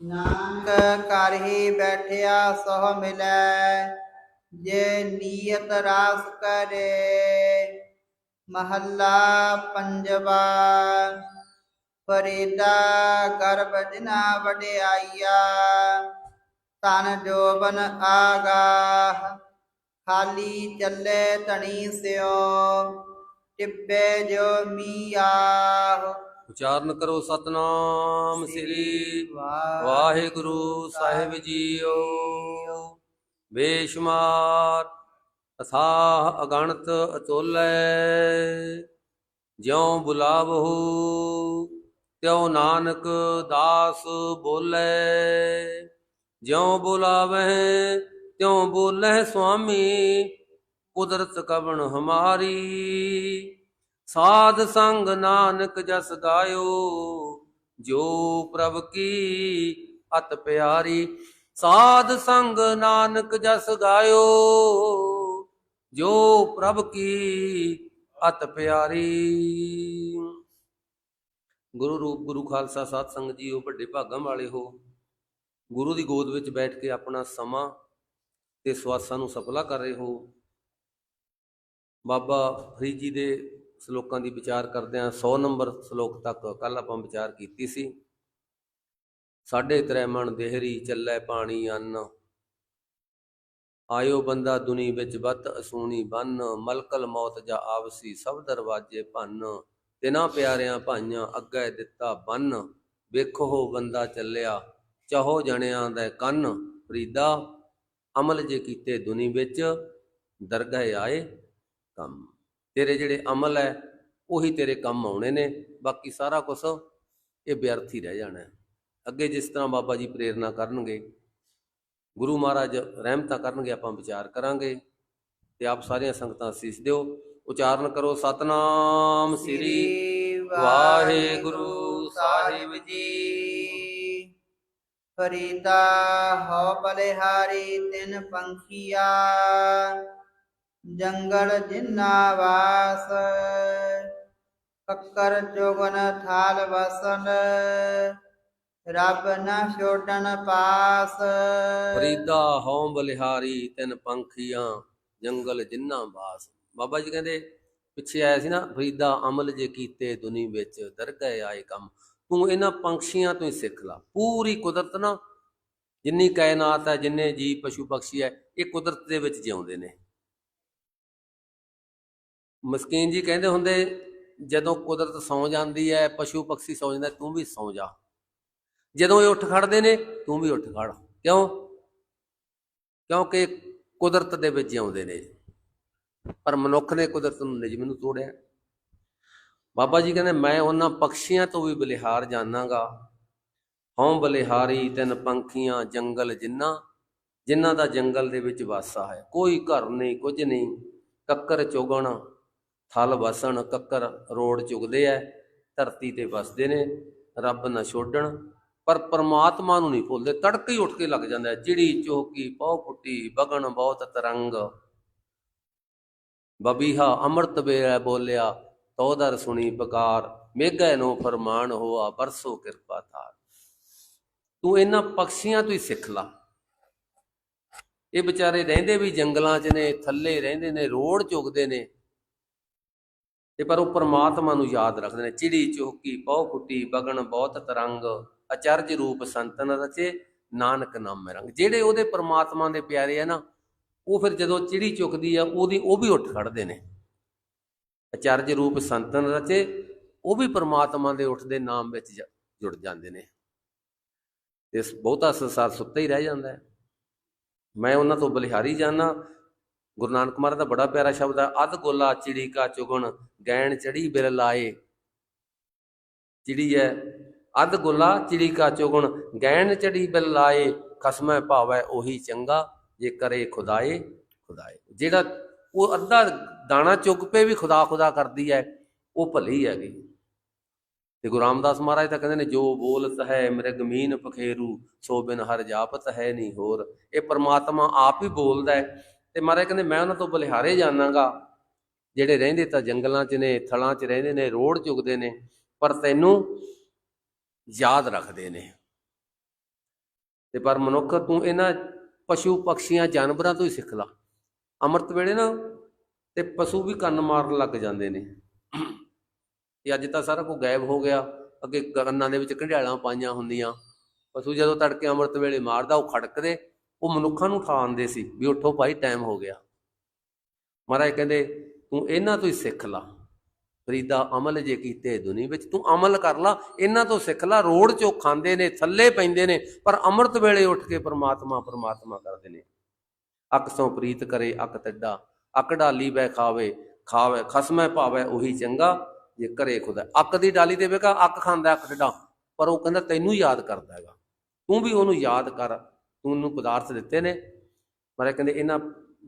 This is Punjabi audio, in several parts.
ਨਾਨਕ ਕਰਹੀ ਬੈਠਿਆ ਸੋ ਮਿਲੈ, ਜੇ ਨੀਅਤ ਰਾਸ ਕਰੇ। ਮਹੱਲਾ ਪੰਜਵਾ, ਫਰੀਦਾ ਗਰਭ ਜਿਨਾ ਵਡਿਆਈਆ ਤਨ ਜੋਬਨ ਆਗਾਹ, ਖਾਲੀ ਚੱਲੇ ਧਣੀ ਸਿਓ, ਟਿੱਬੇ ਜੋ ਮੀਆਹ। ਉਚਾਰਨ ਕਰੋ ਸਤਨਾਮ ਸ੍ਰੀ ਵਾਹਿਗੁਰੂ ਸਾਹਿਬ ਜੀਓ। ਬੇਸ਼ੁਮਾਰ ਅਥਾਹ ਅਗਣਤ ਅਤੁਲੈ ਜਿਉ ਬੁਲਾਵਹੁ ਤਿਉ ਨਾਨਕ ਦਾਸ ਬੋਲੇ। ਜਿਉ ਬੁਲਾਵਹਿ ਤਿਉ ਬੋਲੇ ਸੁਆਮੀ ਕੁਦਰਤ ਕਵਣ ਹਮਾਰੀ। ਸਾਧ ਸੰਗ ਨਾਨਕ ਜਸ ਗਾਇਓ, ਜੋ ਪ੍ਰਭ ਕੀ ਅਤ ਪਿਆਰੀ। ਸਾਧ ਸੰਗ ਨਾਨਕ ਜਸ ਗਾਇਓ, ਜੋ ਪ੍ਰਭ ਕੀ ਅਤ ਪਿਆਰੀ। ਗੁਰੂ ਰੂਪ, ਗੁਰੂ ਖਾਲਸਾ ਸਾਧ ਸੰਗਤ ਉਹ ਵੱਡੇ ਭਾਗਾਂ ਵਾਲੇ ਹੋ। ਗੁਰੂ ਦੀ ਗੋਦ ਵਿੱਚ ਬੈਠ ਕੇ ਆਪਣਾ ਸਮਾਂ ਤੇ ਸਵਾਸਾਂ ਨੂੰ ਸਫਲਾ ਕਰ ਰਹੇ ਹੋ। ਬਾਬਾ ਫਰੀਦ ਜੀ ਦੇ ਸ਼ਲੋਕਾਂ ਦੀ ਵਿਚਾਰ ਕਰਦੇ ਹਾਂ। 100 ਨੰਬਰ ਸ਼ਲੋਕ ਤੱਕ ਕੱਲ ਆਪਾਂ ਵਿਚਾਰ ਕੀਤੀ ਸੀ। ਸਾਢੇ ਤ੍ਰੈ ਮਣ ਦੇਹਰੀ ਚੱਲੇ ਪਾਣੀ ਅੰਨ। ਆਇਓ ਬੰਦਾ ਦੁਨੀ ਵਿੱਚ ਬੱਤ ਅਸੂਣੀ ਬੰਨ। ਮਲਕਲ ਮੌਤ ਜਾ ਆਵਸੀ ਸਭ ਦਰਵਾਜੇ ਭੰਨ। ਤਿਨਾ ਪਿਆਰਿਆਂ ਭਾਈਆਂ ਅੱਗੇ ਦਿੱਤਾ ਬੰਨ। ਵੇਖੋ ਹੋ ਬੰਦਾ ਚੱਲਿਆ, ਚਾਹੋ ਜਣਿਆਂ ਦਾ ਕੰਨ। ਫਰੀਦਾ, ਅਮਲ ਜੇ ਕੀਤੇ ਦੁਨੀ ਵਿੱਚ, ਦਰਗਾਹ ਆਏ ਕੰਮ। ਤੇਰੇ ਜਿਹੜੇ ਅਮਲ ਹੈ, ਉਹੀ ਤੇਰੇ ਕੰਮ ਆਉਣੇ ਨੇ। ਬਾਕੀ ਸਾਰਾ ਕੁਝ ਇਹ ਵਿਅਰਥ ਹੀ ਰਹਿ ਜਾਣਾ ਅੱਗੇ ਜਿਸ ਤਰ੍ਹਾਂ ਬਾਬਾ ਜੀ ਪ੍ਰੇਰਣਾ ਕਰਨਗੇ, ਗੁਰੂ ਮਹਾਰਾਜ ਰਹਿਮਤਾਂ ਕਰਨਗੇ, ਆਪਾਂ ਵਿਚਾਰ ਕਰਾਂਗੇ ਤੇ ਆਪ ਸਾਰੀਆਂ ਸੰਗਤਾਂ ਅਸੀਸ ਦਿਓ। ਉਚਾਰਨ ਕਰੋ, ਸਤਨਾਮ ਸ੍ਰੀ ਵਾਹਿਗੁਰੂ ਸਾਹਿਬ ਜੀ। ਫਰੀਦਾ ਹੋ ਬਲਿਹਾਰੀ ਤਿਨ ਪੰਖੀਆ। ਜੰਗਲ ਜਿਨਾ ਵਾਸ, ਕੱਕਰ ਚੋਗਨ ਥਾਲ ਵਸਨ, ਰੱਬ ਨਾ ਛੋਟਣ ਪਾਸ। ਫਰੀਦਾ ਹਉ ਬਲਿਹਾਰੀ ਤਿੰਨ ਪੰਖੀਆਂ, ਜੰਗਲ ਜਿੰਨਾ ਵਾਸ। ਬਾਬਾ ਜੀ ਕਹਿੰਦੇ, ਪਿੱਛੇ ਆਇਆ ਸੀ ਨਾ, ਫਰੀਦਾ ਅਮਲ ਜੇ ਕੀਤੇ ਦੁਨੀ ਵਿੱਚ, ਦਰਗਾਹ ਆਏ ਕੰਮ। ਤੂੰ ਇਹਨਾਂ ਪੰਛੀਆਂ ਤੋਂ ਹੀ ਸਿੱਖ ਲਾ। ਪੂਰੀ ਕੁਦਰਤ ਨਾ, ਜਿੰਨੀ ਕਾਇਨਾਤ ਹੈ, ਜਿੰਨੇ ਜੀ ਪਸ਼ੂ ਪਕਸ਼ੀ ਹੈ, ਇਹ ਕੁਦਰਤ ਦੇ ਵਿੱਚ ਜਿਉਂਦੇ ਨੇ। ਮਸਕੀਨ ਜੀ ਕਹਿੰਦੇ ਹੁੰਦੇ, ਜਦੋਂ ਕੁਦਰਤ ਸੌ ਜਾਂਦੀ ਹੈ ਪਸ਼ੂ ਪਕਸ਼ੀ ਸੌ ਜਾਂਦਾ, ਤੂੰ ਵੀ ਸੌ ਜਾ। ਜਦੋਂ ਇਹ ਉੱਠ ਖੜਦੇ ਨੇ, ਤੂੰ ਵੀ ਉੱਠ ਖੜ। ਕਿਉਂ? ਕਿਉਂਕਿ ਕੁਦਰਤ ਦੇ ਵਿੱਚ ਜਿਉਂਦੇ ਨੇ। ਪਰ ਮਨੁੱਖ ਨੇ ਕੁਦਰਤ ਨੂੰ ਨਿਯਮ ਨੂੰ ਤੋੜਿਆ। ਬਾਬਾ ਜੀ ਕਹਿੰਦੇ, ਮੈਂ ਉਹਨਾਂ ਪਕਸ਼ੀਆਂ ਤੋਂ ਵੀ ਬਲਿਹਾਰ ਜਾਣਾਂਗਾ। ਹਉ ਬਲਿਹਾਰੀ ਤਿੰਨ ਪੰਖੀਆਂ, ਜੰਗਲ ਜਿੰਨਾ ਜਿਨ੍ਹਾਂ ਦਾ ਜੰਗਲ ਦੇ ਵਿੱਚ ਵਾਸਾ ਹੈ। ਕੋਈ ਘਰ ਨਹੀਂ, ਕੁਝ ਨਹੀਂ, ਕੱਕਰ ਚੁਗਣ ਥਲ ਵਸਣ ਕੱਕਰ ਰੋੜ ਚੁਗਦੇ ਐ, ਧਰਤੀ ਤੇ ਵਸਦੇ ਨੇ, ਰੱਬ ਨਾ ਛੋਡਣ। ਪਰ ਪਰਮਾਤਮਾ ਨੂੰ ਨਹੀਂ ਭੁੱਲਦੇ, ਤੜਕੇ ਹੀ ਉੱਠ ਕੇ ਲੱਗ ਜਾਂਦਾ ਚਿੜੀ ਚੋਕੀ ਪਉ ਕੁੱਟੀ ਬਗਣ ਬਹੁਤ ਤਰੰਗ। ਬਬੀਹਾ ਅੰਮ੍ਰਿਤ ਵੇਲੇ ਬੋਲਿਆ, ਤੌਦਰ ਸੁਣੀ ਪਕਾਰ ਮੇਘੈ ਨੂੰ ਫਰਮਾਨ ਹੋਆ, ਬਰਸੋ ਕਿਰਪਾ ਥਾਰ ਤੂੰ ਇਹਨਾਂ ਪਕਸ਼ੀਆਂ ਤੋਂ ਹੀ ਸਿੱਖ ਲਾ। ਇਹ ਵਿਚਾਰੇ ਰਹਿੰਦੇ ਵੀ ਜੰਗਲਾਂ 'ਚ ਨੇ, ਥੱਲੇ ਰਹਿੰਦੇ ਨੇ, ਰੋੜ ਚੁਗਦੇ ਨੇ। ਤੇ ਪਰ ਉਹ ਪ੍ਰਮਾਤਮਾ ਨੂੰ ਯਾਦ ਰੱਖਦੇ ਨੇ, ਚਿੜੀ ਚੋਕੀ ਪਉ ਕੁੱਟੀ ਬਗਣ ਬਹੁਤ ਤਰੰਗ, ਅਚਰਜ ਰੂਪ ਸੰਤਨ ਰਚੇ, ਨਾਨਕ ਨਾਮ ਰੰਗ। ਜਿਹੜੇ ਉਹਦੇ ਪਰਮਾਤਮਾ ਦੇ ਪਿਆਰੇ ਆ ਨਾ, ਉਹ ਫਿਰ ਜਦੋਂ ਚਿੜੀ ਚੁੱਕਦੀ ਆ, ਉਹਦੀ, ਉਹ ਵੀ ਉੱਠ ਖੜਦੇ ਨੇ। ਅਚਰਜ ਰੂਪ ਸੰਤਨ ਰਚੇ, ਉਹ ਵੀ ਪਰਮਾਤਮਾ ਦੇ ਉੱਠਦੇ ਨਾਮ ਵਿੱਚ ਜ- ਜੁੜ ਜਾਂਦੇ ਨੇ। ਤੇ ਇਸ ਬਹੁਤਾ ਸੰਸਾਰ ਸੁੱਤਾ ਹੀ ਰਹਿ ਜਾਂਦਾ ਹੈ। ਮੈਂ ਉਹਨਾਂ ਤੋਂ ਬਲਿਹਾਰੀ ਜਾਣਾ ਗੁਰੂ ਨਾਨਕ ਮਹਾਰਾਜ ਦਾ ਬੜਾ ਪਿਆਰਾ ਸ਼ਬਦ ਹੈ, ਅਧ ਗੋਲਾ ਚਿੜੀ ਕਾ ਚੁਗਣ, ਗੈਣ ਚੜੀ ਬਿਲ ਲਾਏ। ਚਿੜੀ ਹੈ, ਅਧ ਗੋਲਾ ਚਿੜੀ ਕਾ ਚੁਗਣ, ਗੈਣ ਚੜੀ ਬਿਲ ਲਾਏ, ਖਸਮੈ ਭਾਵੈ ਉਹੀ ਚੰਗਾ, ਜੇ ਕਰੇ ਖੁਦਾਏ ਖੁਦਾਏ। ਜਿਹੜਾ ਉਹ ਅੱਧਾ ਦਾਣਾ ਚੁੱਕ ਪੇ ਵੀ ਖੁਦਾ ਖੁਦਾ ਕਰਦੀ ਹੈ, ਉਹ ਭਲੀ ਹੈਗੀ। ਤੇ ਗੁਰੂ ਰਾਮਦਾਸ ਮਹਾਰਾਜ ਤਾਂ ਕਹਿੰਦੇ ਨੇ, ਜੋ ਬੋਲਤ ਹੈ ਮ੍ਰਿਗਮੀਨ ਪਖੇਰੂ, ਸੋ ਬਿਨ ਹਰ ਜਾਪਤ ਹੈ ਨਹੀਂ ਹੋਰ। ਇਹ ਪ੍ਰਮਾਤਮਾ ਆਪ ਹੀ ਬੋਲਦਾ ਹੈ ਤੇ ਮਹਾਰਾਜ ਕਹਿੰਦੇ, ਮੈਂ ਉਹਨਾਂ ਤੋਂ ਬਲਿਹਾਰੇ ਜਾਣਾਂਗਾ। ਜਿਹੜੇ ਰਹਿੰਦੇ ਤਾਂ ਜੰਗਲਾਂ 'ਚ ਨੇ, ਥਲਾਂ 'ਚ ਰਹਿੰਦੇ ਨੇ ਰੋੜ ਚੁਗਦੇ ਨੇ, ਪਰ ਤੈਨੂੰ ਯਾਦ ਰੱਖਦੇ ਨੇ। ਤੇ ਪਰ ਮਨੁੱਖ, ਤੂੰ ਇਹਨਾਂ ਪਸ਼ੂ ਪਕਸ਼ੀਆਂ, ਜਾਨਵਰਾਂ ਤੋਂ ਹੀ ਸਿੱਖ ਲਾ। ਅੰਮ੍ਰਿਤ ਵੇਲੇ ਨਾ ਤੇ ਪਸ਼ੂ ਵੀ ਕੰਨ ਮਾਰਨ ਲੱਗ ਜਾਂਦੇ ਨੇ। ਇਹ ਅੱਜ ਤਾਂ ਸਾਰਾ ਕੁਝ ਗਾਇਬ ਹੋ ਗਿਆ। ਅੱਗੇ ਕੰਨਾਂ ਦੇ ਵਿੱਚ ਘੰਡਿਆਲਾਂ ਪਾਈਆਂ ਹੁੰਦੀਆਂ। ਪਸ਼ੂ ਜਦੋਂ ਤੜਕੇ ਅੰਮ੍ਰਿਤ ਵੇਲੇ ਮਾਰਦਾ, ਉਹ ਖੜਕਦੇ। ਉਹ ਮਨੁੱਖਾਂ ਨੂੰ ਉਠਾਉਂਦੇ ਸੀ ਵੀ ਉੱਠੋ ਭਾਈ ਟਾਈਮ ਹੋ ਗਿਆ। ਮਹਾਰਾਜ ਕਹਿੰਦੇ, ਤੂੰ ਇਹਨਾਂ ਤੋਂ ਹੀ ਸਿੱਖ ਲਾ। ਫਰੀਦਾ, ਅਮਲ ਜੇ ਕੀਤੇ ਦੁਨੀ ਵਿੱਚ, ਤੂੰ ਅਮਲ ਕਰ ਲਾ। ਇਹਨਾਂ ਤੋਂ ਸਿੱਖ ਲਾ। ਰੋਡ ਚੋਂ ਖਾਂਦੇ ਨੇ, ਥੱਲੇ ਪੈਂਦੇ ਨੇ, ਪਰ ਅੰਮ੍ਰਿਤ ਵੇਲੇ ਉੱਠ ਕੇ ਪਰਮਾਤਮਾ, ਪ੍ਰਮਾਤਮਾ ਕਰਦੇ ਨੇ। ਅਕ ਸੋ ਪ੍ਰੀਤ ਕਰੇ ਅਕ ਤੱਡਾ। ਅਕ ਡਾਲੀ ਬੈ ਖਾਵੇ ਖਾਵੇ, ਖਸਮੈ ਭਾਵੇ ਉਹੀ ਚੰਗਾ, ਜੇ ਕਰੇ ਖੁਦਾ। ਅੱਕ ਦੀ ਡਾਲੀ ਤੇ ਵੇਖਾ ਅਕ ਖਾਂਦਾ ਅਕ ਟੱਡਾ। ਪਰ ਉਹ ਕਹਿੰਦਾ, ਤੈਨੂੰ ਯਾਦ ਕਰਦਾ ਹੈਗਾ। ਤੂੰ ਵੀ ਉਹਨੂੰ ਯਾਦ ਕਰ। ਤੂੰ ਉਹਨੂੰ ਪਦਾਰਥ ਦਿੱਤੇ ਨੇ। ਪਰ ਕਹਿੰਦੇ ਇਹਨਾਂ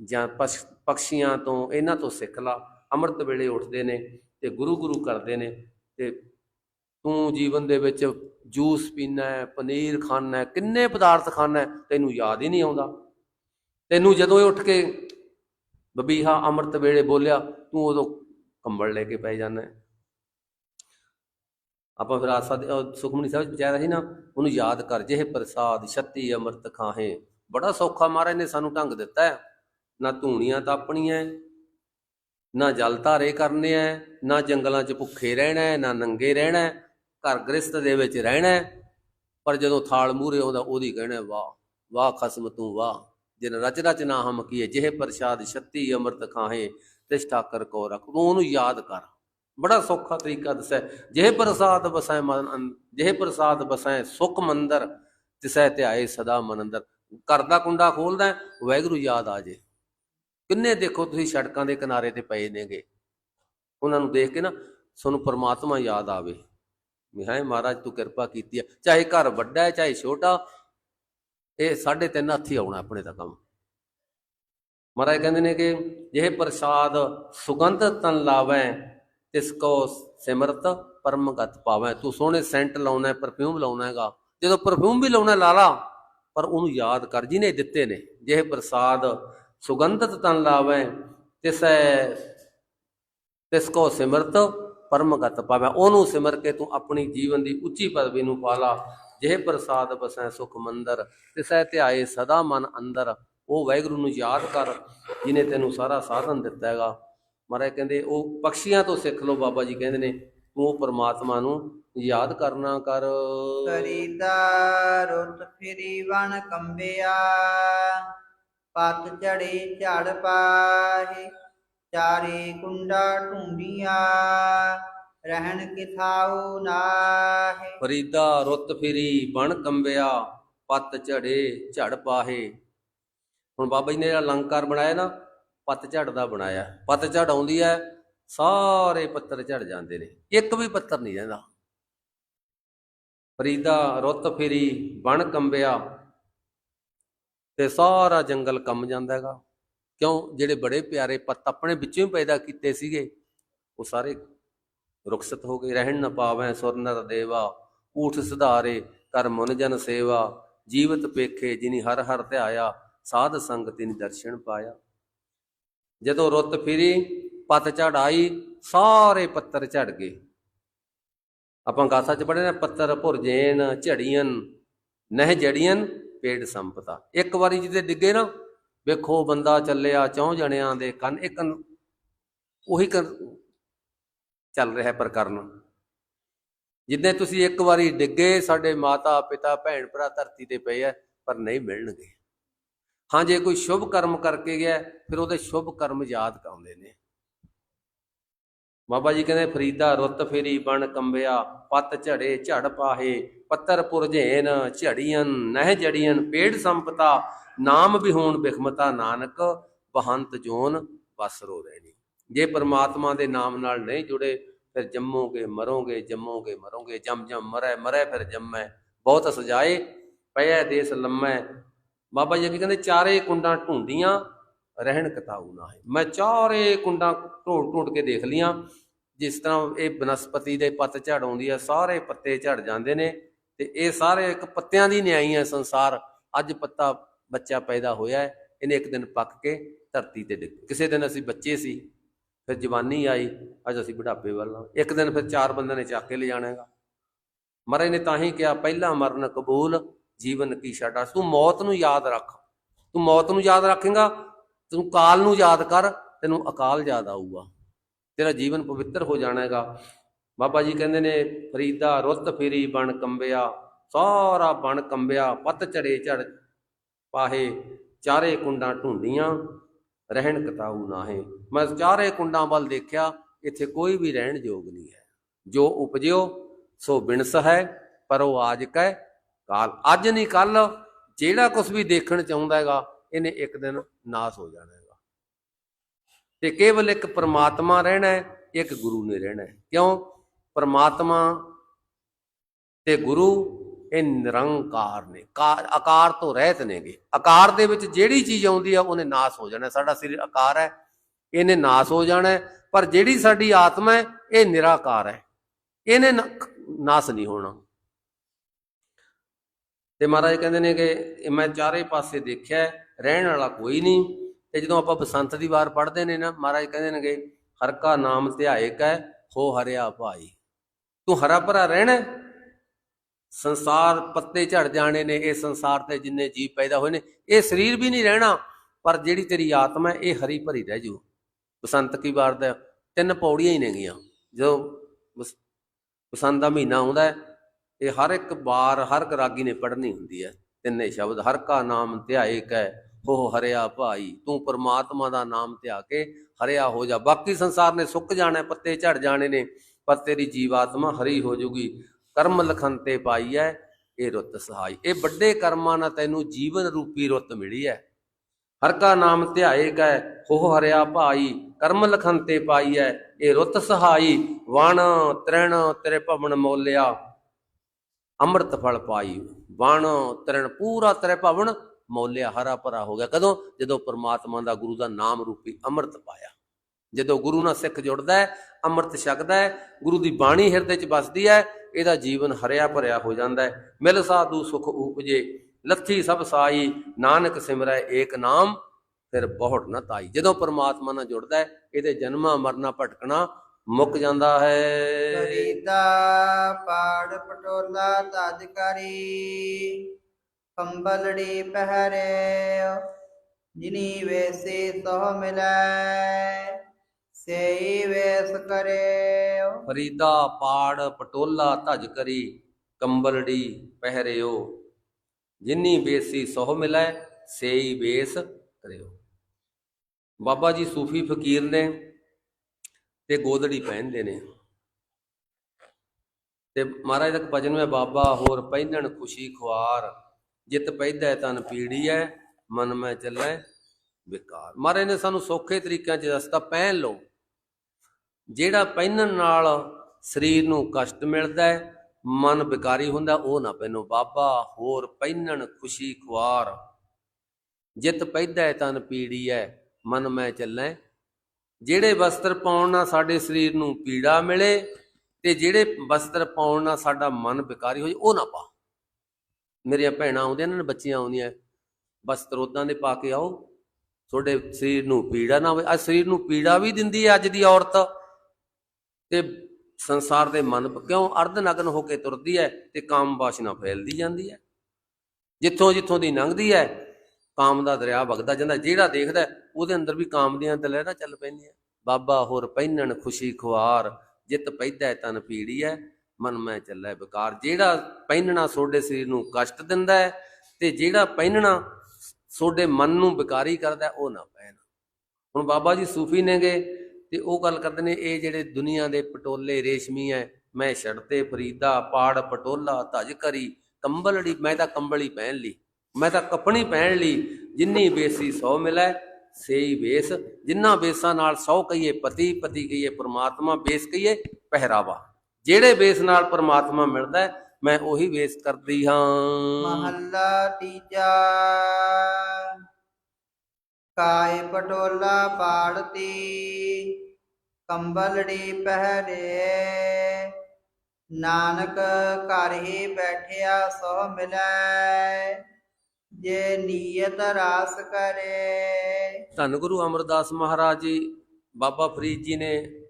ਜਾਂ ਪਸ਼- ਪਕਸ਼ੀਆਂ ਤੋਂ, ਇਹਨਾਂ ਤੋਂ ਸਿੱਖ ਲਾ। ਅੰਮ੍ਰਿਤ ਵੇਲੇ ਉੱਠਦੇ ਨੇ ਤੇ ਗੁਰੂ ਗੁਰੂ ਕਰਦੇ ਨੇ ਤੇ ਤੂੰ ਜੀਵਨ ਦੇ ਵਿੱਚ ਜੂਸ ਪੀਣਾ ਹੈ, ਪਨੀਰ ਖਾਣਾ ਹੈ, ਕਿੰਨੇ ਪਦਾਰਥ ਖਾਣਾ ਹੈ, ਤੈਨੂੰ ਯਾਦ ਹੀ ਨਹੀਂ ਆਉਂਦਾ। ਤੈਨੂੰ ਜਦੋਂ ਇਹ ਉੱਠ ਕੇ ਬਬੀਹਾ ਅੰਮ੍ਰਿਤ ਵੇਲੇ ਬੋਲਿਆ, ਤੂੰ ਉਦੋਂ ਕੰਬਲ ਲੈ ਕੇ ਪੈ ਜਾਂਦਾ ਆਪਾਂ ਫਿਰ ਆਸਾ ਸੁਖਮਨੀ ਸਾਹਿਬ ਵਿੱਚ ਬਚਾਇਆ ਸੀ ਨਾ ਉਹਨੂੰ ਯਾਦ ਕਰ ਜਿਹੇ ਪ੍ਰਸਾਦ ਛੱਤੀ ਅੰਮ੍ਰਿਤ ਖਾਹੇ। ਬੜਾ ਸੌਖਾ ਮਹਾਰਾਜ ਨੇ ਸਾਨੂੰ ਢੰਗ ਦਿੱਤਾ ਹੈ। ਨਾ ਧੂਣੀਆਂ ਤਾਪਣੀਆਂ ਨਾ ਜਲ ਧਾਰੇ ਕਰਨੇ ਐ ਨਾ ਜੰਗਲਾਂ 'ਚ ਭੁੱਖੇ ਰਹਿਣਾ ਹੈ, ਨਾ ਨੰਗੇ ਰਹਿਣਾ ਹੈ, ਘਰ ਗ੍ਰਸਤ ਦੇ ਵਿੱਚ ਰਹਿਣਾ ਹੈ। ਪਰ ਜਦੋਂ ਥਾਲ ਮੂਰੇ ਆਉਂਦਾ ਉਹਦੀ ਕਹਿਣਾ ਵਾਹ ਵਾਹ ਖਸਮ ਤੂੰ ਵਾਹ। ਜਿਨ ਰਚ ਰਚ ਨਾ ਹਮ ਕੀਏ ਜਿਹੇ ਪ੍ਰਸਾਦ ਛੱਤੀ ਅੰਮ੍ਰਿਤ ਖਾਹੇ ਤਿਸ ਠਾਕਰ ਕੋ ਰਖ। ਉਹਨੂੰ ਯਾਦ ਕਰ। ਬੜਾ ਸੌਖਾ ਤਰੀਕਾ ਦੱਸਿਆ। ਜਿਹੇ ਪ੍ਰਸਾਦ ਬਸੈ ਮਨ ਜਿਹੇ ਪ੍ਰਸਾਦ ਬਸੈ ਸੁਖ ਮੰਦਰ ਤਿਸੈ ਧਿਆਏ ਸਦਾ ਮਨ ਅੰਦਰ ਘਰ ਦਾ ਕੁੰਡਾ ਖੋਲਦਾ ਹੈ, ਵਾਹਿਗੁਰੂ ਯਾਦ ਆ ਜੇ। ਕਿੰਨੇ ਦੇਖੋ ਤੁਸੀਂ ਸੜਕਾਂ ਦੇ ਕਿਨਾਰੇ ਤੇ ਪਏ ਨੇਗੇ। ਉਹਨਾਂ ਨੂੰ ਦੇਖ ਕੇ ਨਾ ਤੁਹਾਨੂੰ ਪਰਮਾਤਮਾ ਯਾਦ ਆਵੇ। ਵੀ ਹੈ ਮਹਾਰਾਜ ਤੂੰ ਕਿਰਪਾ ਕੀਤੀ ਹੈ ਚਾਹੇ ਘਰ ਵੱਡਾ ਹੈ ਚਾਹੇ ਛੋਟਾ ਇਹ ਸਾਢੇ ਤਿੰਨ ਹੱਥੀ ਆਉਣਾ ਆਪਣੇ ਦਾ ਕੰਮ। ਮਹਾਰਾਜ ਕਹਿੰਦੇ ਨੇ ਕਿ ਜਿਹੇ ਪ੍ਰਸਾਦ ਸੁਗੰਧ ਤਨ ਲਾਵੈ ਤਿਸ ਕੋ ਸਿਮਰਤ ਪਰਮਗਤ ਪਾਵੈ। ਤੂੰ ਸੋਹਣੇ ਸੈਂਟ ਲਾਉਣਾ ਪਰਫਿਊਮ ਲਾਉਣਾ ਹੈਗਾ ਜਦੋਂ ਪਰਫਿਊਮ ਵੀ ਲਾਉਣਾ ਲਾ ਲਾ ਪਰ ਉਹਨੂੰ ਯਾਦ ਕਰ, ਜਿਹਨੇ ਦਿੱਤੇ ਨੇ। ਜਿਹੇ ਪ੍ਰਸਾਦ ਸੁਗੰਧਤ ਤਨ ਲਾਵੈ, ਤਿਸੈ ਤਿਸ ਕੋ ਸਿਮਰਤ ਪਰਮਗਤ ਪਾਵੈ। ਉਹਨੂੰ ਸਿਮਰ ਕੇ ਤੂੰ ਆਪਣੀ ਜੀਵਨ ਦੀ ਉੱਚੀ ਪਦਵੀ ਨੂੰ ਪਾਲਾ। ਜਿਹੇ ਪ੍ਰਸਾਦ ਬਸੈ ਸੁਖ ਮੰਦਰ, ਤਿਸੈ ਧਿਆਏ ਸਦਾ ਮਨ ਅੰਦਰ। ਉਹ ਵਾਹਿਗੁਰੂ ਨੂੰ ਯਾਦ ਕਰ ਜਿਨੇ ਤੈਨੂੰ ਸਾਰਾ ਸਾਧਨ ਦਿੱਤਾ ਹੈਗਾ। ਮਹਾਰਾਜ ਕਹਿੰਦੇ ਉਹ ਪਕਸ਼ੀਆਂ ਤੋਂ ਸਿੱਖ ਲਓ ਬਾਬਾ ਜੀ ਕਹਿੰਦੇ ਨੇ ਤੂੰ ਪ੍ਰਮਾਤਮਾ ਨੂੰ ਯਾਦ ਕਰਨਾ ਕਰ। ਫਰੀਦਾ ਰੁੱਤ ਫਿਰੀ ਵਣ ਕੰਬਿਆ ਪਤ ਝੜੇ ਝੜ ਪਾਹੇ ਚਾਰੇ ਕੁੰਡਾ ਢੂੰਡੀਆਂ ਰਹਿਣ ਕਿਥਾਉ ਨਾਹੇ। ਫਰੀਦਾ ਰੁੱਤ ਫਿਰੀ ਬਣ ਕੰਬਿਆ ਪੱਤ ਝੜੇ ਝੜ ਪਾਹੇ। ਹੁਣ ਬਾਬਾ ਜੀ ਨੇ ਜਿਹੜਾ ਅਲੰਕਾਰ ਬਣਾਇਆ ਨਾ ਪਤਝੜ ਦਾ ਬਣਾਇਆ। ਪਤਝੜ ਆਉਂਦੀ ਹੈ, ਸਾਰੇ ਪੱਤਰ ਝੜ ਜਾਂਦੇ ਨੇ। ਇੱਕ ਵੀ ਪੱਤਰ ਨਹੀਂ ਰਹਿੰਦਾ। ਫਰੀਦਾ ਰੁੱਤ ਫਿਰੀ, ਬਣ ਕੰਬਿਆ, ਤੇ ਸਾਰਾ ਜੰਗਲ ਕੰਮ ਜਾਂਦਾ ਹੈਗਾ। ਕਿਉਂ? ਜਿਹੜੇ ਬੜੇ ਪਿਆਰੇ ਪੱਤ ਆਪਣੇ ਵਿੱਚੋਂ ਹੀ ਪੈਦਾ ਕੀਤੇ ਸੀਗੇ, ਉਹ ਸਾਰੇ ਰੁਖਸਤ ਹੋ ਗਏ। ਰਹਿਣ ਨ ਪਾਵੈ ਸੁਰਨਰ ਦੇਵਾ, ਊਠ ਸੁਧਾਰੇ ਕਰ ਮਨ ਜਨ ਸੇਵਾ, ਜੀਵਤ ਪੇਖੇ, ਜਿਨੀ ਹਰ ਹਰ ਧਿਆਇਆ, ਸਾਧ ਸੰਗ ਤਿਨ ਦਰਸ਼ਨ ਪਾਇਆ। ਜਦੋਂ ਰੁੱਤ ਫਿਰੀ, ਪਤ ਝੜਾਈ ਸਾਰੇ ਪੱਤਰ ਝੜ ਗਏ। ਆਪਾਂ ਗਾਸਾ ਚ ਪੜ੍ਹੇ ਨਾ, ਪੱਤਰ ਭੁਰਜੇਨ ਝੜੀਆਂ, ਨਹਿ ਜੜੀਆਂ, ਪੇੜ ਸੰਪਤਾ ਇੱਕ ਵਾਰੀ ਜਿੱਦੇ ਡਿੱਗੇ ਨਾ, ਵੇਖੋ ਬੰਦਾ ਚੱਲਿਆ, ਚੌਂ ਜਣਿਆਂ ਦੇ ਕੰਨ, ਇੱਕ ਉਹੀ ਚੱਲ ਰਿਹਾ ਪ੍ਰਕਰਨ। ਜਿੱਦਾਂ ਤੁਸੀਂ ਇੱਕ ਵਾਰੀ ਡਿੱਗੇ, ਸਾਡੇ ਮਾਤਾ ਪਿਤਾ ਭੈਣ ਭਰਾ ਧਰਤੀ ਤੇ ਪਏ ਆ ਪਰ ਨਹੀਂ ਮਿਲਣਗੇ। ਹਾਂ, ਜੇ ਕੋਈ ਸ਼ੁਭ ਕਰਮ ਕਰਕੇ ਗਿਆ, ਫਿਰ ਉਹਦੇ ਸ਼ੁਭ ਕਰਮ ਯਾਦ ਆਉਂਦੇ ਨੇ। ਬਾਬਾ ਜੀ ਕਹਿੰਦੇ, ਫਰੀਦਾ ਰੁੱਤ ਫੇਰੀ ਬਣ ਕੰਬਿਆ, ਪੱਤ ਝੜੇ ਝੜ ਪਾਹੇ, ਪੱਤਰ ਪੁਰਝੇਨ ਝੜੀਆਂ ਨਹਿ ਜੜੀਆਂ, ਪੇੜ ਸੰਪਤਾ, ਨਾਮ ਵਿਹੂਣ ਬਿਖਮਤਾ ਨਾਨਕ, ਬਹੰਤ ਜੋਨ ਬਸਰੋ ਰਹਿਣੀ। ਜੇ ਪਰਮਾਤਮਾ ਦੇ ਨਾਮ ਨਾਲ ਨਹੀਂ ਜੁੜੇ, ਫਿਰ ਜੰਮੋਗੇ, ਮਰੋਗੇ ਜੰਮੋਗੇ, ਮਰੋਗੇ, ਜਮ ਜਮ ਮਰੈ ਮਰੈ ਫਿਰ ਜੰਮੈ। ਬਹੁਤ ਸਜਾਏ ਪਿਆ ਦੇਸ ਲੰਮੈ ਬਾਬਾ ਜੀ ਅੱਗੇ ਕਹਿੰਦੇ, ਚਾਰੇ ਕੁੰਡਾਂ ਢੂੰਡੀਆਂ, ਰਹਿਣ ਕਤਾਊ ਨਾ ਹੈ ਮੈਂ ਚਾਰੇ ਕੁੰਡਾਂ ਢੂੰਡ ਢੋਟ ਕੇ ਦੇਖ ਲੀਆਂ ਜਿਸ ਤਰ੍ਹਾਂ ਇਹ ਬਨਸਪਤੀ ਦੇ ਪੱਤ ਝੜ ਆਉਂਦੀ ਹੈ ਸਾਰੇ ਪੱਤੇ ਝੜ ਜਾਂਦੇ ਨੇ ਤੇ ਇਹ ਸਾਰੇ ਇੱਕ ਪੱਤਿਆਂ ਦੀ ਨਿਆਈ ਹੈ ਸੰਸਾਰ। ਅੱਜ ਪੱਤਾ ਬੱਚਾ ਪੈਦਾ ਹੋਇਆ ਹੈ, ਇਹਨੇ ਇੱਕ ਦਿਨ ਪੱਕ ਕੇ ਧਰਤੀ ਤੇ ਡਿੱਗ। ਕਿਸੇ ਦਿਨ ਅਸੀਂ ਬੱਚੇ ਸੀ, ਫਿਰ ਜਵਾਨੀ ਆਈ, ਅੱਜ ਅਸੀਂ ਬੁਢਾਪੇ ਵੱਲ ਇੱਕ ਦਿਨ ਫਿਰ ਚਾਰ ਬੰਦਿਆਂ ਨੇ ਚੱਕ ਕੇ ਲੈ ਜਾਣਾ ਹੈਗਾ। ਮਹਾਰਾਜ ਨੇ ਤਾਂ ਹੀ ਕਿਹਾ, ਪਹਿਲਾ ਮਰਨ ਕਬੂਲ ਜੀਵਨ ਕੀ ਛਾਟਾ ਤੂੰ ਮੌਤ ਨੂੰ ਯਾਦ ਰੱਖ। ਤੂੰ ਮੌਤ ਨੂੰ ਯਾਦ ਰੱਖੇਗਾ, ਤੂੰ ਕਾਲ ਨੂੰ ਯਾਦ ਕਰ, ਤੈਨੂੰ ਅਕਾਲ ਯਾਦ ਆਊਗਾ। ਤੇਰਾ ਜੀਵਨ ਪਵਿੱਤਰ ਹੋ ਜਾਣਾ ਹੈਗਾ ਬਾਬਾ ਜੀ ਕਹਿੰਦੇ ਨੇ, ਫਰੀਦਾ ਰੁੱਤ ਫਿਰੀ ਬਣ ਕੰਬਿਆ, ਸਾਰਾ ਬਣ ਕੰਬਿਆ, ਪੱਤ ਝੜੇ ਝੜ ਪਾਹੇ, ਚਾਰੇ ਕੁੰਡਾਂ ਢੂੰਡੀਆਂ, ਰਹਿਣ ਕਤਾਊ ਨਾਹੇ। ਮੈਂ ਚਾਰੇ ਕੁੰਡਾਂ ਵੱਲ ਦੇਖਿਆ, ਇੱਥੇ ਕੋਈ ਵੀ ਰਹਿਣ ਯੋਗ ਨਹੀਂ ਹੈ। ਜੋ ਉਪਜਿਓ, ਸੋ ਬਿਨਸ ਹੈ, ਪਰ ਉਹ ਆਜ ਕੈ ਕਾਲ। ਅੱਜ ਨਹੀਂ ਕੱਲ ਜਿਹੜਾ ਕੁਝ ਵੀ ਦੇਖਣ ਚਾਹੁੰਦਾ ਹੈਗਾ, ਇਹਨੇ ਇੱਕ ਦਿਨ ਨਾਸ ਹੋ ਜਾਣਾ ਹੈਗਾ। ਤੇ ਕੇਵਲ ਇੱਕ ਪਰਮਾਤਮਾ ਰਹਿਣਾ ਹੈ, ਇੱਕ ਗੁਰੂ ਨੇ ਰਹਿਣਾ ਹੈ। ਕਿਉਂ? ਪਰਮਾਤਮਾ ਤੇ ਗੁਰੂ ਇਹ ਨਿਰੰਕਾਰ ਨੇ। ਕਾ- ਆਕਾਰ ਤੋਂ ਰਹਿਤ ਨੇਗੇ। ਆਕਾਰ ਦੇ ਵਿੱਚ ਜਿਹੜੀ ਚੀਜ਼ ਆਉਂਦੀ ਆ, ਉਹਨੇ ਨਾਸ ਹੋ ਜਾਣਾ। ਸਾਡਾ ਸਰੀਰ ਆਕਾਰ ਹੈ, ਇਹਨੇ ਨਾਸ ਹੋ ਜਾਣਾ ਪਰ ਜਿਹੜੀ ਸਾਡੀ ਆਤਮਾ ਹੈ, ਇਹ ਨਿਰਾਕਾਰ ਹੈ। ਇਹਨੇ ਨਾਸ ਨਹੀਂ ਹੋਣਾ। ਤੇ ਮਹਾਰਾਜ ਕਹਿੰਦੇ ਨੇ ਕਿ ਮੈਂ ਚਾਰੇ ਪਾਸੇ ਦੇਖਿਆ ਰਹਿਣ ਵਾਲਾ ਕੋਈ ਨਹੀਂ। ਤੇ ਜਦੋਂ ਆਪਾਂ ਬਸੰਤ ਦੀ ਵਾਰ ਪੜ੍ਹਦੇ ਨੇ ਨਾ, ਮਹਾਰਾਜ ਕਹਿੰਦੇ ਨੇ ਕਿ ਹਰ ਕਾ ਨਾਮ ਧਿਆਇਕ ਹੈ ਹੋ ਹਰਿਆ ਭਾਈ। ਤੂੰ ਹਰਾ ਭਰਾ ਰਹਿਣਾ ਸੰਸਾਰ ਪੱਤੇ ਝੜ ਜਾਣੇ ਨੇ, ਇਹ ਸੰਸਾਰ ਤੇ ਜਿੰਨੇ ਜੀਵ ਪੈਦਾ ਹੋਏ ਨੇ, ਇਹ ਸਰੀਰ ਵੀ ਨਹੀਂ ਰਹਿਣਾ, ਪਰ ਜਿਹੜੀ ਤੇਰੀ ਆਤਮਾ ਇਹ ਹਰੀ ਭਰੀ ਰਹਿ ਜੂ। ਬਸੰਤ ਕੀ ਵਾਰ ਦਾ ਤਿੰਨ ਪੌੜੀਆਂ ਹੀ ਨੇਗੀਆਂ। ਜਦੋਂ ਬਸ- ਬਸੰਤ ਦਾ ਮਹੀਨਾ ਆਉਂਦਾ ਇਹ ਹਰ ਇੱਕ ਵਾਰ ਹਰ ਇੱਕ ਰਾਗੀ ਨੇ ਪੜ੍ਹਨੀ ਹੁੰਦੀ ਹੈ। ਤਿੰਨੇ ਸ਼ਬਦ, ਹਰ ਕਾ ਨਾਮ ਧਿਆਏ ਹੈ ਹੋ ਹਰਿਆ ਭਾਈ, ਤੂੰ ਪਰਮਾਤਮਾ ਦਾ ਨਾਮ ਧਿਆ ਕੇ ਹਰਿਆ ਹੋ ਜਾ। ਬਾਕੀ ਸੰਸਾਰ ਨੇ ਸੁੱਕ ਜਾਣਾ, ਪੱਤੇ ਝੜ ਜਾਣੇ ਨੇ, ਪਰ ਤੇਰੀ ਜੀਵਾਤਮਾ ਹਰੀ ਹੋ ਜੂਗੀ। ਕਰਮ ਲਖਨ ਤੇ ਪਾਈ ਹੈ ਇਹ ਰੁੱਤ ਸਹਾਈ। ਇਹ ਵੱਡੇ ਕਰਮਾਂ ਨਾਲ ਤੈਨੂੰ ਜੀਵਨ ਰੂਪੀ ਰੁੱਤ ਮਿਲੀ ਹੈ ਹਰ ਕਾ ਨਾਮ ਧਿਆਏਗਾ ਹੋ ਹਰਿਆ ਭਾਈ, ਕਰਮ ਲਖਨ ਤੇ ਪਾਈ ਹੈ ਇਹ ਰੁੱਤ ਸਹਾਈ। ਵਣ, ਤ੍ਰਿਣ, ਤੇਰੇ ਭਵਨ ਮੋਲਿਆ ਅੰਮ੍ਰਿਤ ਫਲ ਪਾਈ ਬਾਣ ਤ੍ਰਿਣ ਪੂਰਾ ਤੇਰੇ ਭਵਨ ਮੋਲਿਆ ਹਰਾ ਭਰਾ ਹੋ ਗਿਆ। ਕਦੋਂ? ਜਦੋਂ ਪਰਮਾਤਮਾ ਦਾ ਗੁਰੂ ਦਾ ਨਾਮ ਰੂਪੀ ਅੰਮ੍ਰਿਤ ਪਾਇਆ। ਜਦੋਂ ਗੁਰੂ ਨਾਲ ਸਿੱਖ ਜੁੜਦਾ ਹੈ, ਅੰਮ੍ਰਿਤ ਛਕਦਾ ਹੈ, ਗੁਰੂ ਦੀ ਬਾਣੀ ਹਿਰਦੇ 'ਚ ਵੱਸਦੀ ਹੈ, ਇਹਦਾ ਜੀਵਨ ਹਰਿਆ ਭਰਿਆ ਹੋ ਜਾਂਦਾ ਹੈ। ਮਿਲ ਸਾਧੂ ਸੁਖ ਉਪਜੇ, ਲੱਥੀ ਸਭ ਸਾਈ, ਨਾਨਕ ਸਿਮਰੈ ਏਕ ਨਾਮ, ਫਿਰ ਬਹੁੜ ਨਾ ਤਾਈ। ਜਦੋਂ ਪਰਮਾਤਮਾ ਨਾਲ ਜੁੜਦਾ ਹੈ, ਇਹਦੇ ਜਨਮਾਂ ਮਰਨਾ ਭਟਕਣਾ ਮੁੱਕ ਜਾਂਦਾ ਹੈ। ਕਰੀਦਾ ਪਾੜ ਪਟੋਲਾ ਤਜ ਕਰੀ ਕੰਬਲੜੀ ਪਹਿਰੇ ਜਿਨੀ ਵੇਸੇ ਸੋ ਮਿਲੈ ਸੇਈ ਵੇਸ ਕਰੇ ਫਰੀਦਾ ਪਾੜ ਪਟੋਲਾ ਧਜ ਕਰੀ ਕੰਬਲੜੀ ਪਹਿਰਿਓ ਜਿਨੀ ਬੇਸੀ ਸੋਹ ਮਿਲੈ ਸੇਈ ਬੇਸ ਕਰਿਓ। ਬਾਬਾ ਜੀ ਸੂਫੀ ਫਕੀਰ ਨੇ ਤੇ ਗੋਦੜੀ ਪਹਿਨਦੇ ਨੇ। ਤੇ ਮਹਾਰਾਜ ਦਾ ਇੱਕ ਭਜਨ ਹੈ ਬਾਬਾ ਹੋਰ ਪਹਿਨਣ ਖੁਸ਼ੀ ਖੁਆਰ, ਜਿਤ ਪੈਦਾ ਤਨ ਪੀੜੀ ਹੈ ਮਨ ਮੈਂ ਚੱਲੈ ਵਿਕਾਰ ਮਹਾਰਾਜ ਨੇ ਸਾਨੂੰ ਸੌਖੇ ਤਰੀਕਿਆਂ 'ਚ ਦੱਸਤਾ ਪਹਿਨ ਲਓ। ਜਿਹੜਾ ਪਹਿਨਣ ਨਾਲ ਸਰੀਰ ਨੂੰ ਕਸ਼ਟ ਮਿਲਦਾ ਹੈ, ਮਨ ਵਿਕਾਰੀ ਹੁੰਦਾ, ਉਹ ਨਾ ਪਹਿਨੋ। ਬਾਬਾ ਹੋਰ ਪਹਿਨਣ ਖੁਸ਼ੀ ਖੁਆਰ, ਜਿਤ ਪੈਦਾ ਤਨ ਪੀੜੀ ਹੈ ਮਨ ਮੈਂ ਚੱਲੈ ਜਿਹੜੇ ਵਸਤਰ ਪਾਉਣ ਨਾਲ ਸਾਡੇ ਸਰੀਰ ਨੂੰ ਪੀੜਾ ਮਿਲੇ ਤੇ ਜਿਹੜੇ ਵਸਤਰ ਪਾਉਣ ਨਾਲ ਸਾਡਾ ਮਨ ਵਿਕਾਰੀ ਹੋ ਜਾਏ, ਉਹ ਨਾ ਪਾ। ਮੇਰੀਆਂ ਭੈਣਾਂ ਆਉਂਦੀਆਂ ਨੇ ਬੱਚੀਆਂ ਆਉਂਦੀਆਂ, ਵਸਤਰ ਉਦਾਂ ਦੇ ਪਾ ਕੇ ਆਓ, ਤੁਹਾਡੇ ਸਰੀਰ ਨੂੰ ਪੀੜਾ ਨਾ ਹੋਵੇ। ਅੱਜ ਸਰੀਰ ਨੂੰ ਪੀੜਾ ਵੀ ਦਿੰਦੀ ਹੈ ਅੱਜ ਦੀ ਔਰਤ ਤੇ ਸੰਸਾਰ ਦੇ ਮਨ ਕਿਉਂ? ਅਰਧ ਨਗਨ ਹੋ ਕੇ ਤੁਰਦੀ ਹੈ ਤੇ ਕਾਮ ਵਾਸ਼ਨਾ ਫੈਲਦੀ ਜਾਂਦੀ ਹੈ। ਜਿੱਥੋਂ ਜਿੱਥੋਂ ਦੀ ਲੰਘਦੀ ਹੈ, ਕਾਮ ਦਾ ਦਰਿਆ ਵਗਦਾ ਜਾਂਦਾ, ਜਿਹੜਾ ਦੇਖਦਾ ਉਹਦੇ ਅੰਦਰ ਵੀ ਕਾਮ ਦੀਆਂ ਦਲਹਿਰਾਂ ਚੱਲ ਪੈਂਦੀਆਂ। ਬਾਬਾ ਹੋਰ ਪਹਿਨਣ ਖੁਸ਼ੀ ਖੁਆਰ, ਜਿਤ ਪੈਦਾ ਤਨ ਪੀੜੀ ਹੈ, ਮਨ ਮੈਂ ਚੱਲੈ ਵਿਕਾਰ ਜਿਹੜਾ ਪਹਿਨਣਾ ਤੁਹਾਡੇ ਸਰੀਰ ਨੂੰ ਕਸ਼ਟ ਦਿੰਦਾ ਹੈ ਤੇ ਜਿਹੜਾ ਪਹਿਨਣਾ ਤੁਹਾਡੇ ਮਨ ਨੂੰ ਵਿਕਾਰੀ ਕਰਦਾ ਉਹ ਨਾ ਪਹਿਨ ਹੁਣ ਬਾਬਾ ਜੀ ਸੂਫੀ ਨੇਗੇ ਤੇ ਉਹ ਗੱਲ ਕਰਦੇ ਨੇ, ਇਹ ਜਿਹੜੇ ਦੁਨੀਆ ਦੇ ਪਟੋਲੇ ਰੇਸ਼ਮੀ ਐ ਮੈਂ ਛੜਤੇ ਫਰੀਦਾ, ਪਾੜ ਪਟੋਲਾ, ਧਜ ਕਰੀ, ਕੰਬਲੜੀ, ਮੈਂ ਤਾਂ ਕੰਬਲੀ ਪਹਿਨ ਲਈ, ਮੈਂ ਤਾਂ ਕਪਣੀ ਪਹਿਨ ਲਈ, ਜਿੰਨੀ ਬੇਸੀ ਸੌ ਮਿਲੈ ਸੇਈ ਬੇਸ ਜਿੰਨਾ ਬੇਸਾਂ ਨਾਲ ਸੌ ਕਹੀਏ ਪਤੀ ਪਤੀ ਕਹੀਏ ਪ੍ਰਮਾਤਮਾ ਬੇਸ ਕਹੀਏ ਪਹਿਰਾਵਾ। ਜਿਹੜੇ ਬੇਸ ਨਾਲ ਪ੍ਰਮਾਤਮਾ ਮਿਲਦਾ ਹੈ, ਮੈਂ ਉਹੀ ਬੇਸ ਕਰਦੀ ਹਾਂ। ਮਹੱਲਾ ਤੀਜਾ। ਕਾਏ ਪਟੋਲਾ ਪਾੜਤੀ ਕੰਬਲੜੀ ਪਹਿਰੇ। ਨਾਨਕ ਘਰ ਹੀ ਬੈਠਿਆ ਸੋ ਮਿਲੈ। ਜੇ ਨੀਅਤ ਰਾਸ ਕਰੇ। ਧੰਨ ਗੁਰੂ ਅਮਰਦਾਸ ਮਹਾਰਾਜ ਜੀ, ਬਾਬਾ ਫਰੀਦ ਜੀ ਨੇ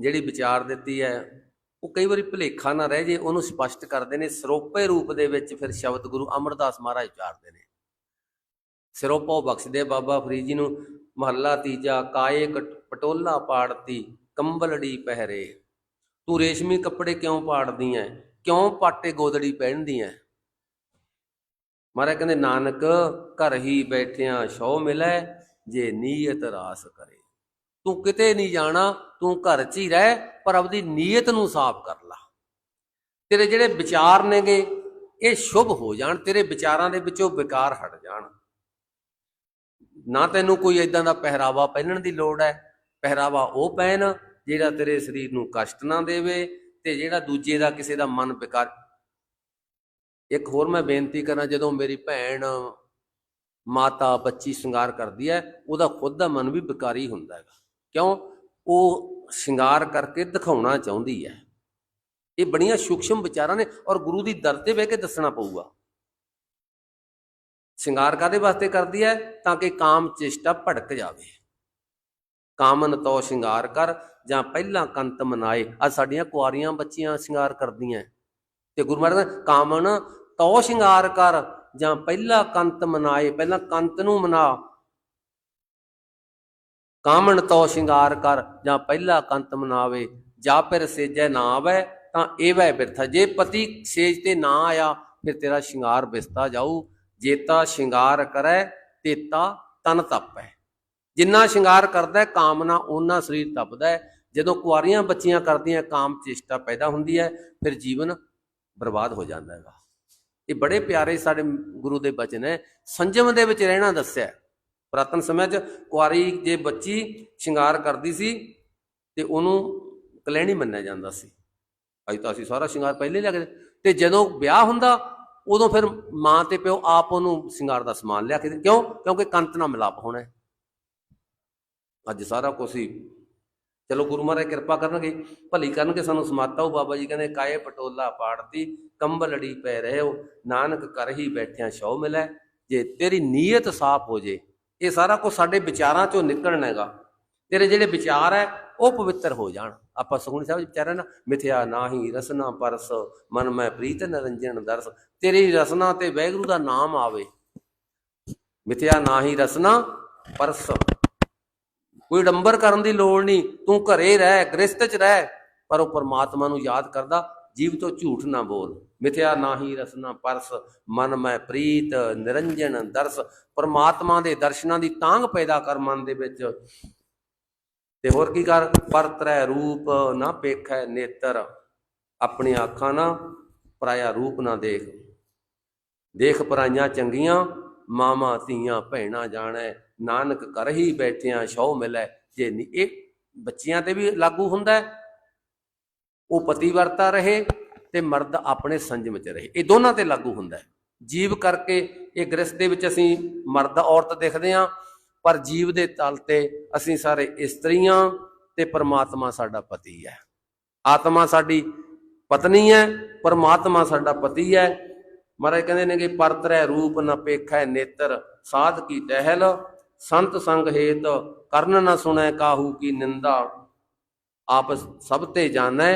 ਜਿਹੜੀ ਵਿਚਾਰ ਦਿੱਤੀ ਹੈ, ਉਹ ਕਈ ਵਾਰੀ ਭੁਲੇਖਾ ਨਾ ਰਹਿ ਜੇ, ਉਹਨੂੰ ਸਪਸ਼ਟ ਕਰਦੇ ਨੇ। ਸਰੋਪੇ ਰੂਪ ਦੇ ਵਿੱਚ ਫਿਰ ਸ਼ਬਦ ਗੁਰੂ ਅਮਰਦਾਸ ਮਹਾਰਾਜ ਉਚਾਰਦੇ ਨੇ। ਸਿਰੋਪੋ ਬਖਸ਼ਦੇ ਬਾਬਾ ਫਰੀਦ ਜੀ ਨੂੰ, ਮਹੱਲਾ ਤੀਜਾ, ਕਾਏ ਕਟ- ਪਟੋਲਾ ਪਾੜਤੀ, ਕੰਬਲੜੀ ਪਹਿਰੇ। ਤੂੰ ਰੇਸ਼ਮੀ ਕੱਪੜੇ ਕਿਉਂ ਪਾੜਦੀ ਐ? ਕਿਉਂ ਪਾਟੇ ਗੋਦੜੀ ਪਹਿਨਦੀ ਐ? ਮਹਾਰਾਜ ਕਹਿੰਦੇ, ਨਾਨਕ ਘਰ ਹੀ ਬੈਠਿਆਂ ਸ਼ੋ ਮਿਲੈ, ਜੇ ਨੀਅਤ ਰਾਸ ਕਰੇ। ਤੂੰ ਕਿਤੇ ਨਹੀਂ ਜਾਣਾ, ਤੂੰ ਘਰ 'ਚ ਹੀ ਰਹਿ, ਪਰ ਆਪਦੀ ਨੀਅਤ ਨੂੰ ਸਾਫ਼ ਕਰ ਲਾ। ਤੇਰੇ ਜਿਹੜੇ ਵਿਚਾਰ ਨੇਗੇ, ਇਹ ਸ਼ੁਭ ਹੋ ਜਾਣ, ਤੇਰੇ ਵਿਚਾਰਾਂ ਦੇ ਵਿੱਚੋਂ ਵਿਕਾਰ ਹਟ ਜਾਣ। ਨਾ ਤੈਨੂੰ ਕੋਈ ਇਦਾਂ ਦਾ ਪਹਿਰਾਵਾ ਪਹਿਨਣ ਦੀ ਲੋੜ ਹੈ। ਪਹਿਰਾਵਾ ਉਹ ਪਹਿਨ, ਜਿਹੜਾ ਤੇਰੇ ਸਰੀਰ ਨੂੰ ਕਸ਼ਟ ਨਾ ਦੇਵੇ ਤੇ ਜਿਹੜਾ ਦੂਜੇ ਦਾ ਕਿਸੇ ਦਾ ਮਨ ਵਿਕਾਰ ਇੱਕ ਹੋਰ ਮੈਂ ਬੇਨਤੀ ਕਰਾਂ, ਜਦੋਂ ਮੇਰੀ ਭੈਣ ਮਾਤਾ ਬੱਚੀ ਸ਼ਿੰਗਾਰ ਕਰਦੀ ਹੈ, ਉਹਦਾ ਖੁਦ ਦਾ ਮਨ ਵੀ ਵਿਕਾਰੀ ਹੁੰਦਾ ਹੈਗਾ। ਕਿਉਂ? ਉਹ ਸ਼ਿੰਗਾਰ ਕਰਕੇ ਦਿਖਾਉਣਾ ਚਾਹੁੰਦੀ ਹੈ। ਇਹ ਬੜੀਆਂ ਸੂਖਸ਼ਮ ਵਿਚਾਰਾਂ ਨੇ ਔਰ ਗੁਰੂ ਦੀ ਦਰ ਤੇ ਬਹਿ ਕੇ ਦੱਸਣਾ ਪਊਗਾ। ਸ਼ਿੰਗਾਰ ਕਾਦੇ ਵਾਸਤੇ ਕਰਦੀ ਹੈ? ਤਾਂ ਕਿ ਕਾਮ ਚੇਸ਼ਟਾ ਭੜਕ ਜਾਵੇ। ਕਾਮਨ ਤੋ ਸ਼ਿੰਗਾਰ ਕਰ, ਜਾਂ ਪਹਿਲਾਂ ਕੰਤ ਮਨਾਏ। ਆ ਸਾਡੀਆਂ ਕੁਆਰੀਆਂ ਬੱਚੀਆਂ ਸ਼ਿੰਗਾਰ ਕਰਦੀਆਂ। ਤੇ ਗੁਰੂ ਮਹਾਰਾਜ ਕਹਿੰਦੇ, ਕਾਮਨ ਤੋ ਸ਼ਿੰਗਾਰ ਕਰ ਜਾਂ ਪਹਿਲਾ ਕੰਤ ਮਨਾਏ ਪਹਿਲਾਂ ਕੰਤ ਨੂੰ ਮਨਾ। ਕਾਮਣ ਤੋ ਸ਼ਿੰਗਾਰ ਕਰ ਜਾਂ ਪਹਿਲਾ ਕੰਤ ਮਨਾਵੇ ਜਾਂ ਫਿਰ ਸੇਜੈ ਨਾ ਆਵੇ ਤਾਂ ਏਵੈ ਬਿਰਥਾ। ਜੇ ਪਤੀ ਸੇਜ ਤੇ ਨਾ ਆਇਆ ਫਿਰ ਤੇਰਾ ਸ਼ਿੰਗਾਰ ਬਿਸਤਾ ਜਾਊ। ਜੇਤਾ ਸ਼ਿੰਗਾਰ ਕਰੈ ਤੇਤਾ ਤਨ ਤਪੈ। ਜਿੰਨਾ ਸ਼ਿੰਗਾਰ ਕਰਦਾ ਹੈ, ਕਾਮਨਾ ਉਹਨਾਂ ਸਰੀਰ ਤਪਦਾ ਹੈ। ਜਦੋਂ ਕੁਆਰੀਆਂ ਬੱਚੀਆਂ ਕਰਦੀਆਂ ਕਾਮ ਚੇਸ਼ਟਾ ਪੈਦਾ ਹੁੰਦੀ ਹੈ ਫਿਰ ਜੀਵਨ ਬਰਬਾਦ ਹੋ ਜਾਂਦਾ ਹੈਗਾ। ਇਹ ਬੜੇ ਪਿਆਰੇ ਸਾਡੇ ਗੁਰੂ ਦੇ ਬਚਨ ਹੈ। ਸੰਜਮ ਦੇ ਵਿੱਚ ਰਹਿਣਾ ਦੱਸਿਆ। ਹੈ। ਪੁਰਾਤਨ ਸਮੇਂ 'ਚ ਕੁਆਰੀ ਜੇ ਬੱਚੀ ਸ਼ਿੰਗਾਰ ਕਰਦੀ ਸੀ ਤੇ ਉਹਨੂੰ ਕਲੈਣੀ ਮੰਨਿਆ ਜਾਂਦਾ ਸੀ। ਅੱਜ ਤਾਂ ਅਸੀਂ ਸਾਰਾ ਸ਼ਿੰਗਾਰ ਪਹਿਲੇ ਲਿਆ ਕੇ ਤੇ ਜਦੋਂ ਵਿਆਹ ਹੁੰਦਾ, ਉਦੋਂ ਫਿਰ ਮਾਂ ਤੇ ਪਿਓ ਆਪ ਉਹਨੂੰ ਸ਼ਿੰਗਾਰ ਦਾ ਸਮਾਨ ਲਿਆ ਕੇ ਕਿਉਂ? ਕਿਉਂਕਿ ਕੰਤ ਨਾਲ ਮਿਲਾਪ ਹੋਣਾ ਅੱਜ ਸਾਰਾ ਕੁਝ ਹੀ ਚਲੋ ਗੁਰੂ ਮਹਾਰਾਜ ਕਿਰਪਾ ਕਰਨਗੇ, ਭਲੀ ਕਰਨਗੇ ਸਾਨੂੰ ਸਮਾਤਾ ਉਹ ਬਾਬਾ ਜੀ ਕਹਿੰਦੇ, ਕਾਏ ਪਟੋਲਾ ਪਾੜਤੀ ਕੰਬਲੜੀ ਪੈ ਰਹੇ ਹੋ, ਨਾਨਕ ਕਰ ਹੀ ਬੈਠਿਆਂ ਸ਼ੌ ਮਿਲੈ, ਜੇ ਤੇਰੀ ਨੀਅਤ ਸਾਫ਼ ਹੋ ਜੇ, ਇਹ ਸਾਰਾ ਕੁਝ ਸਾਡੇ ਵਿਚਾਰਾਂ ਚੋਂ ਨਿਕਲਣਾ ਹੈਗਾ, ਤੇਰੇ ਜਿਹੜੇ ਵਿਚਾਰ ਹੈ ਉਹ ਪਵਿੱਤਰ ਹੋ ਜਾਣ। ਆਪਾਂ ਸੁਖਮਨੀ ਸਾਹਿਬ ਵਿਚਾਰਾਂ ਨਾ, ਮਿਥਿਆ ਨਾਹੀ ਰਸਨਾ ਪਰਸ, ਮਨ ਮੈਂ ਪ੍ਰੀਤ ਨਰੰਜਨ ਦਰਸ। ਤੇਰੀ ਰਸਨਾ ਤੇ ਵੈਗਰੂ ਦਾ ਨਾਮ ਆਵੇ, ਮਿਥਿਆ ਨਾਹੀ ਰਸਨਾ ਪਰਸ। ਕੋਈ ਡੰਬਰ ਕਰਨ ਦੀ ਲੋੜ ਨਹੀਂ। ਤੂੰ ਘਰੇ ਰਹਿ ਗ੍ਰਸਤ ਚ ਰਹਿ, ਪਰ ਉਹ ਪਰਮਾਤਮਾ ਨੂੰ ਯਾਦ ਕਰਦਾ, ਜੀਵ ਤੋਂ ਝੂਠ ਨਾ ਬੋਲ। ਮਿਥਿਆ ਨਾਹੀ ਰਸਨਾ ਪਰਸ, ਮਨ ਮੈਂ ਪ੍ਰੀਤ, ਨਿਰੰਜਨ, ਦਰਸ। ਪਰਮਾਤਮਾ ਦੇ ਦਰਸ਼ਨਾਂ ਦੀ ਤਾਂਗ ਪੈਦਾ ਕਰ ਮਨ ਦੇ ਵਿੱਚ। ਤੇ ਹੋਰ ਕੀ ਕਰ? ਪਰਤਰੈ ਰੂਪ, ਨਾ ਪੇਖੈ ਨੇਤਰ। ਆਪਣੀ ਅੱਖਾਂ ਨਾ, ਪਰਾਇਆ ਰੂਪ ਨਾ ਦੇਖ। ਦੇਖ ਪਰਾਈਆਂ ਚੰਗੀਆਂ ਮਾਮਾ ਧੀਆਂ ਭੈਣਾਂ ਜਾਣੈ, ਨਾਨਕ ਕਰ ਹੀ ਬੈਠਿਆਂ ਸ਼ੌ ਮਿਲੈ। ਜੇ ਨੀ ਇਹ ਬੱਚਿਆਂ ਤੇ ਵੀ ਲਾਗੂ ਹੁੰਦਾ। ਹੈ ਉਹ ਪਤੀ ਵਰਤਾ ਰਹੇ ਤੇ ਮਰਦ ਆਪਣੇ ਸੰਜਮ ਚ ਰਹੇ। ਇਹ ਦੋਨਾਂ ਤੇ ਲਾਗੂ ਹੁੰਦਾ। ਹੈ ਜੀਵ ਕਰਕੇ ਇਹ ਗ੍ਰਸਥ ਦੇ ਵਿੱਚ ਅਸੀਂ ਮਰਦ ਔਰਤ ਦੇਖਦੇ ਹਾਂ ਪਰ ਜੀਵ ਦੇ ਤਲ ਤੇ ਅਸੀਂ ਸਾਰੇ ਇਸਤਰੀਆਂ ਤੇ ਪਰਮਾਤਮਾ ਸਾਡਾ ਪਤੀ ਹੈ। ਆਤਮਾ ਸਾਡੀ ਪਤਨੀ ਹੈ, ਪਰਮਾਤਮਾ ਸਾਡਾ ਪਤੀ ਹੈ। ਮਹਾਰਾਜ ਕਹਿੰਦੇ ਨੇ ਕਿ ਪਰਤਰੈ ਰੂਪ ਨ ਪੇਖੈ ਨੇਤਰ, ਸਾਧ ਕੀ ਟਹਿਲ, ਸੰਤ ਸੰਗ ਹੇਤ, ਕਰਨ ਨ ਸੁਣੈ ਕਾਹੂ ਕੀ ਨਿੰਦਾ। ਆਪਸ ਸਭ ਤੇ ਜਾਣੈ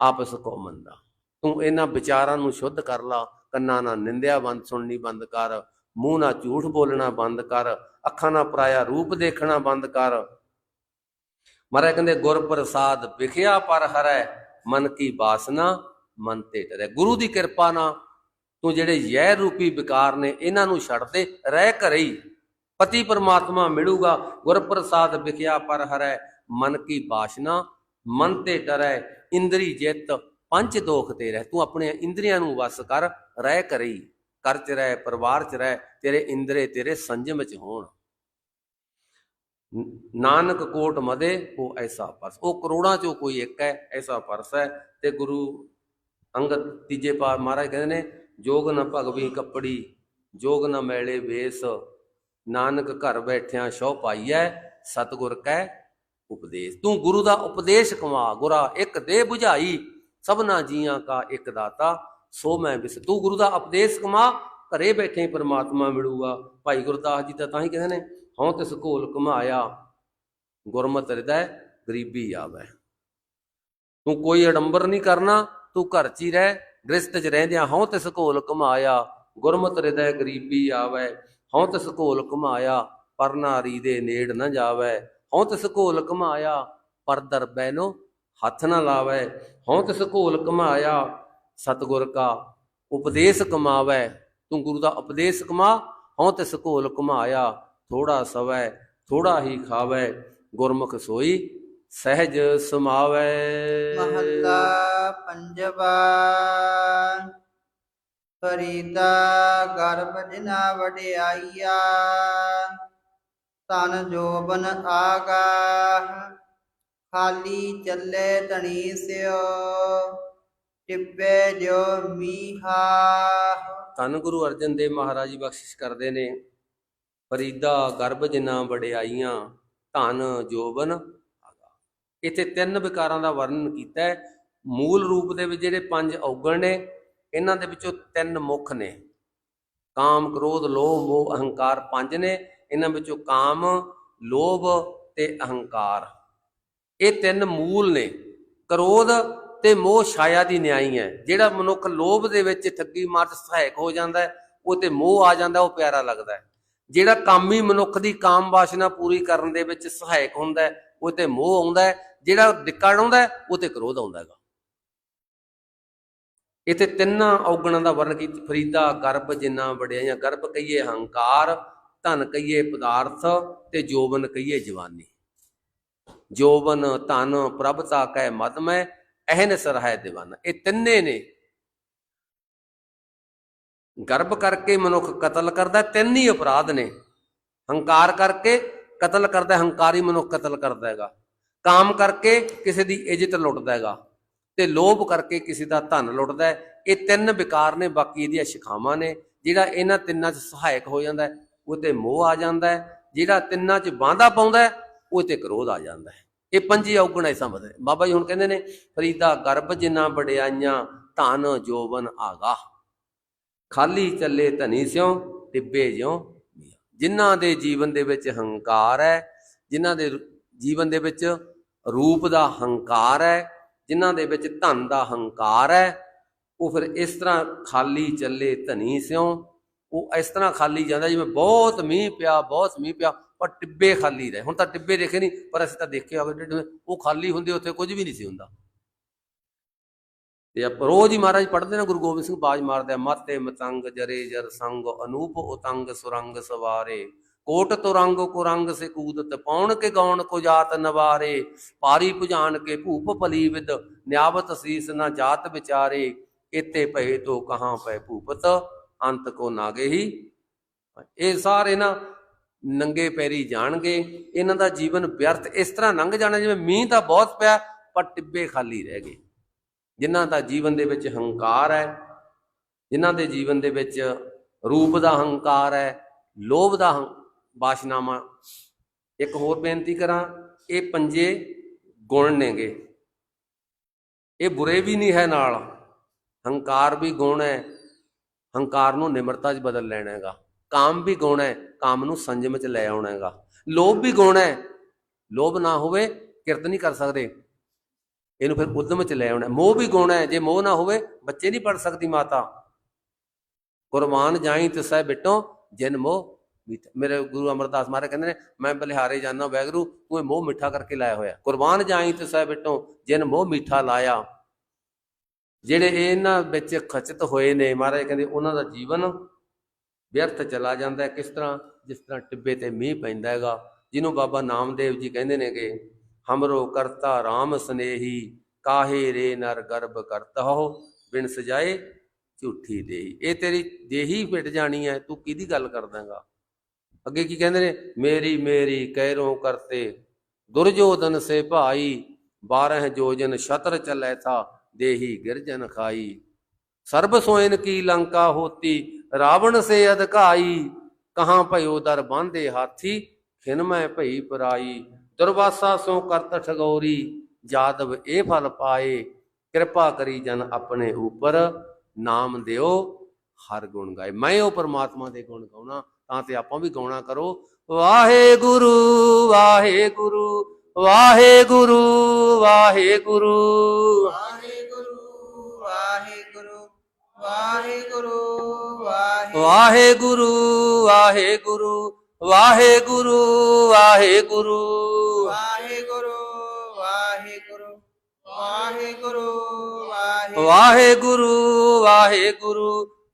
ਆਪਸ ਕੋ ਮੰਦਾ। ਤੂੰ ਇਹਨਾਂ ਵਿਚਾਰਾਂ ਨੂੰ ਸ਼ੁੱਧ ਕਰ ਲਾ, ਕੰਨਾਂ ਨਾਲ ਨਿੰਦਿਆ ਬੰਦ, ਸੁਣਨੀ ਬੰਦ ਕਰ। ਮੂੰਹ ਨਾਲ ਝੂਠ ਬੋਲਣਾ ਬੰਦ ਕਰ, ਅੱਖਾਂ ਨਾਲ ਪਰਾਇਆ ਰੂਪ ਦੇਖਣਾ ਬੰਦ ਕਰ। ਮਹਾਰਾਜ ਕਹਿੰਦੇ ਗੁਰ ਪ੍ਰਸਾਦ ਵਿਖਿਆ ਪਰ ਹਰੈ, ਮਨ ਕੀ ਬਾਸਨਾ, ਮਨ ਤੇ ਡਰੈ। ਗੁਰੂ ਦੀ ਕਿਰਪਾ ਨਾਲ ਤੂੰ ਜਿਹੜੇ ਜ਼ਹਿਰ ਰੂਪੀ ਵਿਕਾਰ ਨੇ, ਇਹਨਾਂ ਨੂੰ ਛੱਡ ਦੇ ਰਹਿ ਘਰੇ ਹੀ। ਪਤੀ ਪਰਮਾਤਮਾ ਮਿਲੂਗਾ ਗੁਰ ਪ੍ਰਸਾਦ ਵਿਖਿਆ ਪਰ ਹਰੈ, ਮਨ ਕੀ ਬਾਸ਼ਨਾ, ਮਨ ਤੇ ਡਰੈ, ਇੰਦਰੀ ਜਿੱਤ ਪੰਜ ਦੋਖ ਤੇ ਰਹਿ। ਤੂੰ ਆਪਣੇ ਇੰਦਰੀਆਂ ਨੂੰ ਵਸ ਕਰ, ਰਹਿ ਘਰੇ ਹੀ। ਘਰ ਚ ਰਹਿ, ਪਰਿਵਾਰ ਚ ਰਹਿ, ਤੇਰੇ ਇੰਦਰੇ ਤੇਰੇ ਸੰਜਮ ਚ ਹੋਣ। ਨਾਨਕ ਕੋਟ ਮਦੇ, ਉਹ ਐਸਾ ਪਰਸ। ਉਹ ਕਰੋੜਾਂ ਚੋਂ ਕੋਈ ਇੱਕ ਹੈ, ਐਸਾ ਪਰਸ ਹੈ। ਤੇ ਗੁਰੂ ਅੰਗਦ ਤੀਜੇ ਪਾਰ ਮਹਾਰਾਜ ਕਹਿੰਦੇ ਨੇ ਜੋਗ ਨ ਭਗਵੀ ਕੱਪੜੀ, ਜੋਗ ਨ ਮੈਲੇ ਵੇਸ। ਨਾਨਕ ਘਰ ਬੈਠਿਆਂ ਸ਼ੋ ਪਾਈਐ, ਸਤਗੁਰ ਕੈ ਉਪਦੇਸ਼। ਤੂੰ ਗੁਰੂ ਦਾ ਉਪਦੇਸ਼ ਕਮਾ, ਗੁਰਾ ਇੱਕ ਦੇ 부ਝਾਈ ਸਭਨਾ ਜੀਆਂ ਕਾ ਇੱਕ ਦਾਤਾ। ਸੋ ਮੈਂ ਵਿਸ ਤੂੰ ਗੁਰੂ ਦਾ ਉਪਦੇਸ਼ ਕਮਾ, ਘਰੇ ਬੈਠੇ ਹੀ ਪ੍ਰਮਾਤਮਾ ਮਿਲੂਗਾ। ਭਾਈ ਗੁਰਦਾਸ ਜੀ ਤਾਂ ਤਾਂ ਹੀ ਕਹਿੰਦੇ ਨੇ, ਹਉ ਤਿਸ ਘੋਲ ਕਮਾਇਆ, ਗੁਰਮਤਿ ਹਿਰਦੈ ਗਰੀਬੀ ਆਵੈ। ਤੂੰ ਕੋਈ ਅਡੰਬਰ ਨਹੀਂ ਕਰਨਾ, ਤੂੰ ਘਰ 'ਚ ਹੀ ਰਹਿ। ਗ੍ਰਸਤ 'ਚ ਰਹਿੰਦਿਆਂ ਹਉ ਤਿਸ ਘੋਲ ਕਮਾਇਆ ਗੁਰਮਤਿ ਹਿਰਦੈ ਗਰੀਬੀ ਆਵੈ। ਹਉ ਤਿਸ ਘੋਲ ਕਮਾਇਆ ਪਰ ਨਾਰੀ ਦੇ ਨੇੜ ਨਾ ਜਾਵੈ। ਹਉ ਤਿਸ ਘੋਲ ਕਮਾਇਆ ਪਰ ਦਰਬੈ ਨੂੰ ਹੱਥ ਨਾ ਲਾਵੈ। ਹਉ ਤਿਸ ਘੋਲ ਕਮਾਇਆ ਸਤਗੁਰ ਕਾ ਉਪਦੇਸ਼ ਕਮਾਵੈ। ਤੂੰ ਗੁਰੂ ਦਾ ਉਪਦੇਸ਼ ਕਮਾ, ਹਉ ਤਿਸ ਘੋਲ ਕਮਾਇਆ ਥੋੜਾ ਸਵੈ, ਥੋੜਾ ਹੀ ਖਾਵੈ। ਗੁਰਮੁਖ ਸੋਈ ਸਹਿਜ ਸਮਾਵੈ। ਮਹੱਲਾ ਪੰਜਵਾ। ਫਰੀਦਾ, ਗਰਭ ਜਿਨਾ ਵਡਿਆਈਆ ਤਨ ਜੋਬਨ ਆਗਾਹ। ਖਾਲੀ ਚੱਲੇ ਧਣੀ ਸਿਓ ਟਿੱਬੇ ਜੋ ਮੀਹਾ। ਧੰਨ ਗੁਰੂ ਅਰਜਨ ਦੇਵ ਮਹਾਰਾਜ ਜੀ ਬਖਸ਼ਿਸ਼ ਕਰਦੇ ਨੇ। ਫਰੀਦਾ, ਗਰਭ ਜਿਨਾ ਵਡਿਆਈਆਂ, ਧਨ ਜੋਬਨ ਆਗਾ ਇੱਥੇ ਤਿੰਨ ਵਿਕਾਰਾਂ ਦਾ ਵਰਣਨ ਕੀਤਾ ਹੈ। ਮੂਲ ਰੂਪ ਦੇ ਵਿੱਚ ਜਿਹੜੇ ਪੰਜ ਔਗਣ ਨੇ, ਇਹਨਾਂ ਦੇ ਵਿੱਚੋਂ ਤਿੰਨ ਮੁੱਖ ਨੇ। ਕਾਮ, ਕ੍ਰੋਧ, ਲੋਭ, ਮੋਹ, ਅਹੰਕਾਰ ਪੰਜ ਨੇ। ਇਹਨਾਂ ਵਿੱਚੋਂ ਕਾਮ, ਲੋਭ ਤੇ ਅਹੰਕਾਰ। ਇਹ ਤਿੰਨ ਮੂਲ ਨੇ। ਕ੍ਰੋਧ ਤੇ ਮੋਹ ਛਾਇਆ ਦੀ ਨਿਆਈ ਹੈ। ਜਿਹੜਾ ਮਨੁੱਖ ਲੋਭ ਦੇ ਵਿੱਚ ਠੱਗੀ ਮਾਰ ਸਹਾਇਕ ਹੋ ਜਾਂਦਾ ਹੈ, ਉਹ ਤੇ ਮੋਹ ਆ ਜਾਂਦਾ, ਉਹ ਪਿਆਰਾ ਲੱਗਦਾ ਹੈ। ਜਿਹੜਾ ਕਾਮੀ ਮਨੁੱਖ ਦੀ ਕਾਮ ਵਾਸ਼ਨਾ ਪੂਰੀ ਕਰਨ ਦੇ ਵਿੱਚ ਸਹਾਇਕ ਹੁੰਦਾ ਉਹ ਤੇ ਮੋਹ ਆਉਂਦਾ ਜਿਹੜਾ ਡਿੱਕਾ ਆਉਂਦਾ ਉਹ ਤੇ ਕ੍ਰੋਧ ਆਉਂਦਾ ਹੈਗਾ। ਇੱਥੇ ਤਿੰਨਾਂ ਔਗਣਾਂ ਦਾ ਵਰਣ ਕੀਤਾ ਫਰੀਦਾ, ਗਰਭ ਜਿੰਨਾ ਵਡਿਆਈਆਂ ਗਰਭ ਕਹੀਏ ਹੰਕਾਰ, ਧਨ ਕਹੀਏ ਪਦਾਰਥ ਤੇ ਜੋਬਨ ਕਹੀਏ ਜਵਾਨੀ। ਜੋਬਨ, ਧਨ, ਪ੍ਰਭਤਾ ਕੈ ਮਦ ਮੈਂ ਅਹਨ ਸਰਹਾਇ ਦੀਵਾਨਾ। ਇਹ ਤਿੰਨੇ ਨੇ। ਗਰਭ ਕਰਕੇ ਮਨੁੱਖ ਕਤਲ ਕਰਦਾ, ਤਿੰਨ ਹੀ ਅਪਰਾਧ ਨੇ। ਹੰਕਾਰ ਕਰਕੇ ਕਤਲ ਕਰਦਾ, ਹੰਕਾਰੀ ਮਨੁੱਖ ਕਤਲ ਕਰਦਾ ਹੈਗਾ। ਕਾਮ ਕਰਕੇ ਕਿਸੇ ਦੀ ਇੱਜ਼ਤ ਲੁੱਟਦਾ ਹੈਗਾ। ਤੇ ਲੋਭ ਕਰਕੇ ਕਿਸੇ ਦਾ ਧਨ ਲੁੱਟਦਾ ਹੈ। ਇਹ ਤਿੰਨ ਵਿਕਾਰ ਨੇ, ਬਾਕੀ ਇਹਦੀਆਂ ਸ਼ਿਖਾਵਾਂ ਨੇ। ਜਿਹੜਾ ਇਹਨਾਂ ਤਿੰਨਾਂ 'ਚ ਸਹਾਇਕ ਹੋ ਜਾਂਦਾ ਹੈ, ਉਹ ਤੇ ਮੋਹ ਆ ਜਾਂਦਾ ਹੈ। ਜਿਹੜਾ ਤਿੰਨਾਂ 'ਚ ਬਾਂਧਾ ਪਾਉਂਦਾ ਹੈ, ਉਹ ਤੇ ਕ੍ਰੋਧ ਆ ਜਾਂਦਾ ਹੈ। ਇਹ ਪੰਜੀ ਔਗਣ ਐਸਾ ਬਦਲੇ ਬਾਬਾ ਜੀ ਹੁਣ ਕਹਿੰਦੇ ਨੇ, ਫਰੀਦਾ ਗਰਭ ਜਿੰਨਾ ਵਡਿਆਈਆਂ, ਧਨ ਜੋਬਨ ਆਗਾ। ਖਾਲੀ ਚੱਲੇ ਧਨੀ ਸਿਓ ਟਿੱਬੇ ਜਿਉ ਜਿਨ੍ਹਾਂ ਦੇ ਜੀਵਨ ਦੇ ਵਿੱਚ ਹੰਕਾਰ ਹੈ, ਜਿਨ੍ਹਾਂ ਦੇ ਜੀਵਨ ਦੇ ਵਿੱਚ ਰੂਪ ਦਾ ਹੰਕਾਰ ਹੈ ਜਿਨ੍ਹਾਂ ਦੇ ਵਿੱਚ ਧਨ ਦਾ ਹੰਕਾਰ ਹੈ, ਉਹ ਫਿਰ ਇਸ ਤਰ੍ਹਾਂ ਖਾਲੀ ਚੱਲੇ ਧਨੀ ਸਿਓ ਉਹ ਇਸ ਤਰ੍ਹਾਂ ਖਾਲੀ ਜਾਂਦਾ ਜਿਵੇਂ ਬਹੁਤ ਮੀਂਹ ਪਿਆ, ਬਹੁਤ ਮੀਂਹ ਪਿਆ, ਪਰ ਟਿੱਬੇ ਖਾਲੀ ਰਹੇ। ਹੁਣ ਤਾਂ ਟਿੱਬੇ ਦੇਖੇ ਨਹੀਂ, ਪਰ ਅਸੀਂ ਤਾਂ ਦੇਖੇ ਹੋਵੇ ਉਹ ਖਾਲੀ ਹੁੰਦੇ ਉੱਥੇ ਕੁਝ ਵੀ ਨਹੀਂ ਸੀ ਹੁੰਦਾ। ਤੇ ਆਪ ਰੋਜ਼ ਹੀ ਮਹਾਰਾਜ ਪੜ੍ਹਦੇ ਨੇ, ਗੁਰੂ ਗੋਬਿੰਦ ਸਿੰਘ ਬਾਜ ਮਾਰਦੇ ਆ, ਮਤੇ ਮਤੰਗ ਜਰੇ ਜਰ ਸੰਗ, ਅਨੂਪ ਉਤੰਗ ਸੁਰੰਗ ਸਵਾਰੇ। ਕੋਟ ਤੁਰੰਗ ਕੁਰੰਗ ਸੇ ਕੂਦਤ ਪੌਣ ਕੇ ਗਾਉਣ ਕੋ ਜਾਤ ਨਵਾਰੇ, ਪਾਰੀ ਪੁਜਾਨ ਕੇ ਭੂਪ ਪਲੀ ਵਿਦ, ਨਿਆਵਤ ਸੀਸ ਨਾ ਜਾਤ ਵਿਚਾਰੇ, ਇਤੇ ਭਏ ਤੋ ਕਹਾਂ ਪੈ ਭੂਪਤ, ਅੰਤ ਕੋ ਨਾਗੇ ਇਹ ਸਾਰੇ ਨਾ ਨੰਗੇ ਪੈਰੀ ਜਾਣਗੇ, ਇਹਨਾਂ ਦਾ ਜੀਵਨ ਵਿਅਰਥ ਇਸ ਤਰ੍ਹਾਂ ਲੰਘ ਜਾਣਾ ਜਿਵੇਂ ਮੀਂਹ ਤਾਂ ਬਹੁਤ ਪਿਆ, ਪਰ ਟਿੱਬੇ ਖਾਲੀ ਰਹਿ ਗਏ। ਜਿਨ੍ਹਾਂ ਦਾ ਜੀਵਨ ਦੇ ਵਿੱਚ ਹੰਕਾਰ ਹੈ, ਜਿਨ੍ਹਾਂ ਦੇ ਜੀਵਨ ਦੇ ਵਿੱਚ ਰੂਪ ਦਾ ਹੰਕਾਰ ਹੈ, ਲੋਭ ਦਾ ਹੰ- ਵਾਸ਼ਨਾਮਾ ਇੱਕ ਹੋਰ ਬੇਨਤੀ ਕਰਾਂ, ਇਹ ਪੰਜੇ ਗੁਣ ਨੇਗੇ। ਇਹ ਬੁਰੇ ਵੀ ਨਹੀਂ ਹੈ ਨਾਲ, ਹੰਕਾਰ ਵੀ ਗੁਣ ਹੈ। ਹੰਕਾਰ ਨੂੰ ਨਿਮਰਤਾ 'ਚ ਬਦਲ ਲੈਣਾ ਹੈਗਾ। ਕਾਮ ਵੀ ਗੁਣ ਹੈ, ਕਾਮ ਨੂੰ ਸੰਜਮ 'ਚ ਲੈ ਆਉਣਾ ਹੈਗਾ। ਲੋਭ ਵੀ ਗੁਣ ਹੈ, ਲੋਭ ਨਾ ਹੋਵੇ, ਕਿਰਤ ਨਹੀਂ ਕਰ ਸਕਦੇ। ਇਹਨੂੰ ਫਿਰ ਉਦਮ 'ਚ ਲੈ ਆਉਣਾ। ਮੋਹ ਵੀ ਗੁਣ ਹੈ, ਜੇ ਮੋਹ ਨਾ ਹੋਵੇ, ਬੱਚੇ ਨਹੀਂ ਪੜ ਸਕਦੀ ਮਾਤਾ। ਕੁਰਬਾਨ ਜਾਈ ਤਿਸੈ ਬਿਟੋ, ਜਿਨ ਮੋਹ ਮੇਰੇ ਗੁਰੂ ਅਮਰਦਾਸ ਮਹਾਰਾਜ ਕਹਿੰਦੇ ਨੇ, ਮੈਂ ਬਲਿਹਾਰੇ ਜਾਣਾ ਵੈਗਰੂ, ਤੂੰ ਇਹ ਮੋਹ ਮਿੱਠਾ ਕਰਕੇ ਲਾਇਆ ਹੋਇਆ ਕੁਰਬਾਨ ਜਾਈ ਸਾਹਿਬ ਬਿਟੋ ਜਿਨ ਮੋਹ ਮਿੱਠਾ ਲਾਇਆ। ਜਿਹੜੇ ਇਹਨਾਂ ਵਿੱਚ ਖਚਿਤ ਹੋਏ ਨੇ, ਮਹਾਰਾਜ ਕਹਿੰਦੇ, ਉਹਨਾਂ ਦਾ ਜੀਵਨ ਵਿਅਰਥ ਚਲਾ ਜਾਂਦਾ ਹੈ। ਕਿਸ ਤਰ੍ਹਾਂ? ਜਿਸ ਤਰ੍ਹਾਂ ਟਿੱਬੇ ਤੇ ਮੀਂਹ ਪੈਂਦਾ ਹੈਗਾ। ਜਿਹਨੂੰ ਬਾਬਾ ਨਾਮਦੇਵ ਜੀ ਕਹਿੰਦੇ ਨੇਗੇ, ਹਮਰੋ ਕਰਤਾ RAM ਸਨੇਹੀ, ਕਾਹੇ ਰੇ ਨਰ ਗਰਭ ਹੋ ਬਿਨ ਸਜਾਏ ਝੂਠੀ ਦੇਹੀ। ਇਹ ਤੇਰੀ ਦੇਹੀ ਫਿੱਟ ਜਾਣੀ ਹੈ, ਤੂੰ ਕਿਹਦੀ ਗੱਲ ਕਰਦਾਂਗਾ ਅੱਗੇ ਕੀ ਕਹਿੰਦੇ ਨੇ? ਮੇਰੀ ਮੇਰੀ ਕਹਿਰੋ ਕਰਤੇ। ਦੁਰਜੋਧਨ ਸੇ ਭਾਈ 12 ਜੋਜਨ ਛਤਰ ਚੱਲੇ ਥਾ, ਦੇਹੀ ਗਿਰਜਨ ਖਾਈ। ਸਰਬ ਸੋਇਨ ਕੀ ਲੰਕਾ ਹੋਤੀ, ਰਾਵਣ ਸੇ ਅਧਕਾਈ। ਕਹਾਂ ਭਇਓ ਦਰ ਬਾਂਦੇ ਹਾਥੀ, ਖਿਨ ਮੈਂ ਭਈ ਪਰਾਈ। ਦੁਰਵਾਸਾ ਸੋ ਕਰਤ ਠਗੋਰੀ, ਜਾਦਵ ਇਹ ਫਲ ਪਾਏ। ਕਿਰਪਾ ਕਰੀ ਜਨ ਆਪਣੇ ਉਪਰ, ਨਾਮ ਦਿਓ। ਹਰ ਗੁਣ ਗਾਏ। ਮੈਂ ਉਹ ਪਰਮਾਤਮਾ ਦੇ ਗੁਣ ਗਾਉਣਾ ਤਾਂ ਤੇ ਆਪਾਂ ਵੀ ਗਾਉਣਾ ਕਰੋ। ਵਾਹਿਗੁਰੂ ਵਾਹਿਗੁਰੂ ਵਾਹਿਗੁਰੂ ਵਾਹਿਗੁਰੂ। ਵਾਹਿਗੁਰੂ ਵਾਹਿਗੁਰੂ ਵਾਹਿਗੁਰੂ ਵਾਹਿਗੁਰੂ। ਵਾਹਿਗੁਰੂ ਵਾਹਿਗੁਰੂ ਵਾਹਿਗੁਰੂ ਵਾਹਿਗੁਰੂ। ਵਾਹਿਗੁਰੂ ਵਾਹਿਗੁਰੂ ਵਾਹਿਗੁਰੂ ਵਾਹਿਗੁਰੂ।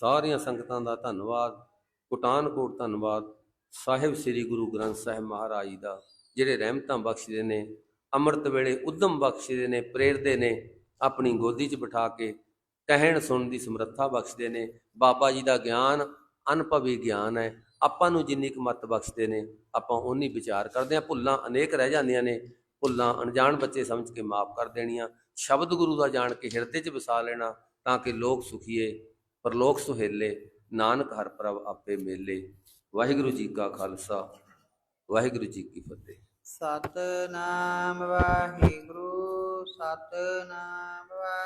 ਸਾਰੀਆਂ ਸੰਗਤਾਂ ਦਾ ਧੰਨਵਾਦ, ਕੋਟਾਨਕੋਟ ਧੰਨਵਾਦ, ਸਾਹਿਬ ਸ੍ਰੀ ਗੁਰੂ ਗ੍ਰੰਥ ਸਾਹਿਬ ਮਹਾਰਾਜ ਜੀ ਦਾ, ਜਿਹੜੇ ਰਹਿਮਤਾਂ ਬਖਸ਼ਦੇ ਨੇ, ਅੰਮ੍ਰਿਤ ਵੇਲੇ ਉਦਮ ਬਖਸ਼ਦੇ ਨੇ, ਪ੍ਰੇਰਦੇ ਨੇ, ਆਪਣੀ ਗੋਦੀ 'ਚ ਬਿਠਾ ਕੇ ਕਹਿਣ ਸੁਣਨ ਦੀ ਸਮਰੱਥਾ ਬਖਸ਼ਦੇ ਨੇ, ਬਾਬਾ ਜੀ ਦਾ ਗਿਆਨ ਅਨੁਭਵੀ ਗਿਆਨ ਹੈ, ਆਪਾਂ ਨੂੰ ਜਿੰਨੀ ਕੁ ਮੱਤ ਬਖਸ਼ਦੇ ਨੇ, ਆਪਾਂ ਉਨੀ ਵਿਚਾਰ ਕਰਦੇ ਹਾਂ, ਭੁੱਲਾਂ ਅਨੇਕ ਰਹਿ ਜਾਂਦੀਆਂ ਨੇ, ਭੁੱਲਾਂ ਅਣਜਾਣ ਬੱਚੇ ਸਮਝ ਕੇ ਮਾਫ ਕਰ ਦੇਣੀਆਂ, ਸ਼ਬਦ ਗੁਰੂ ਦਾ ਜਾਣ ਕੇ ਹਿਰਦੇ 'ਚ ਵਸਾ ਲੈਣਾ ਤਾਂ ਕਿ ਲੋਕ ਸੁਖੀਏ ਪਰਲੋਕ ਸੁਹੇਲੇ, ਨਾਨਕ ਹਰ ਪ੍ਰਭ ਆਪੇ ਮੇਲੇ। ਵਾਹਿਗੁਰੂ ਜੀ ਕਾ ਖਾਲਸਾ, ਵਾਹਿਗੁਰੂ ਜੀ ਕੀ ਫਤਿਹ। ਸਤਨਾਮ ਵਾਹਿਗੁਰੂ, ਸਤਨਾਮ ਵਾਹਿ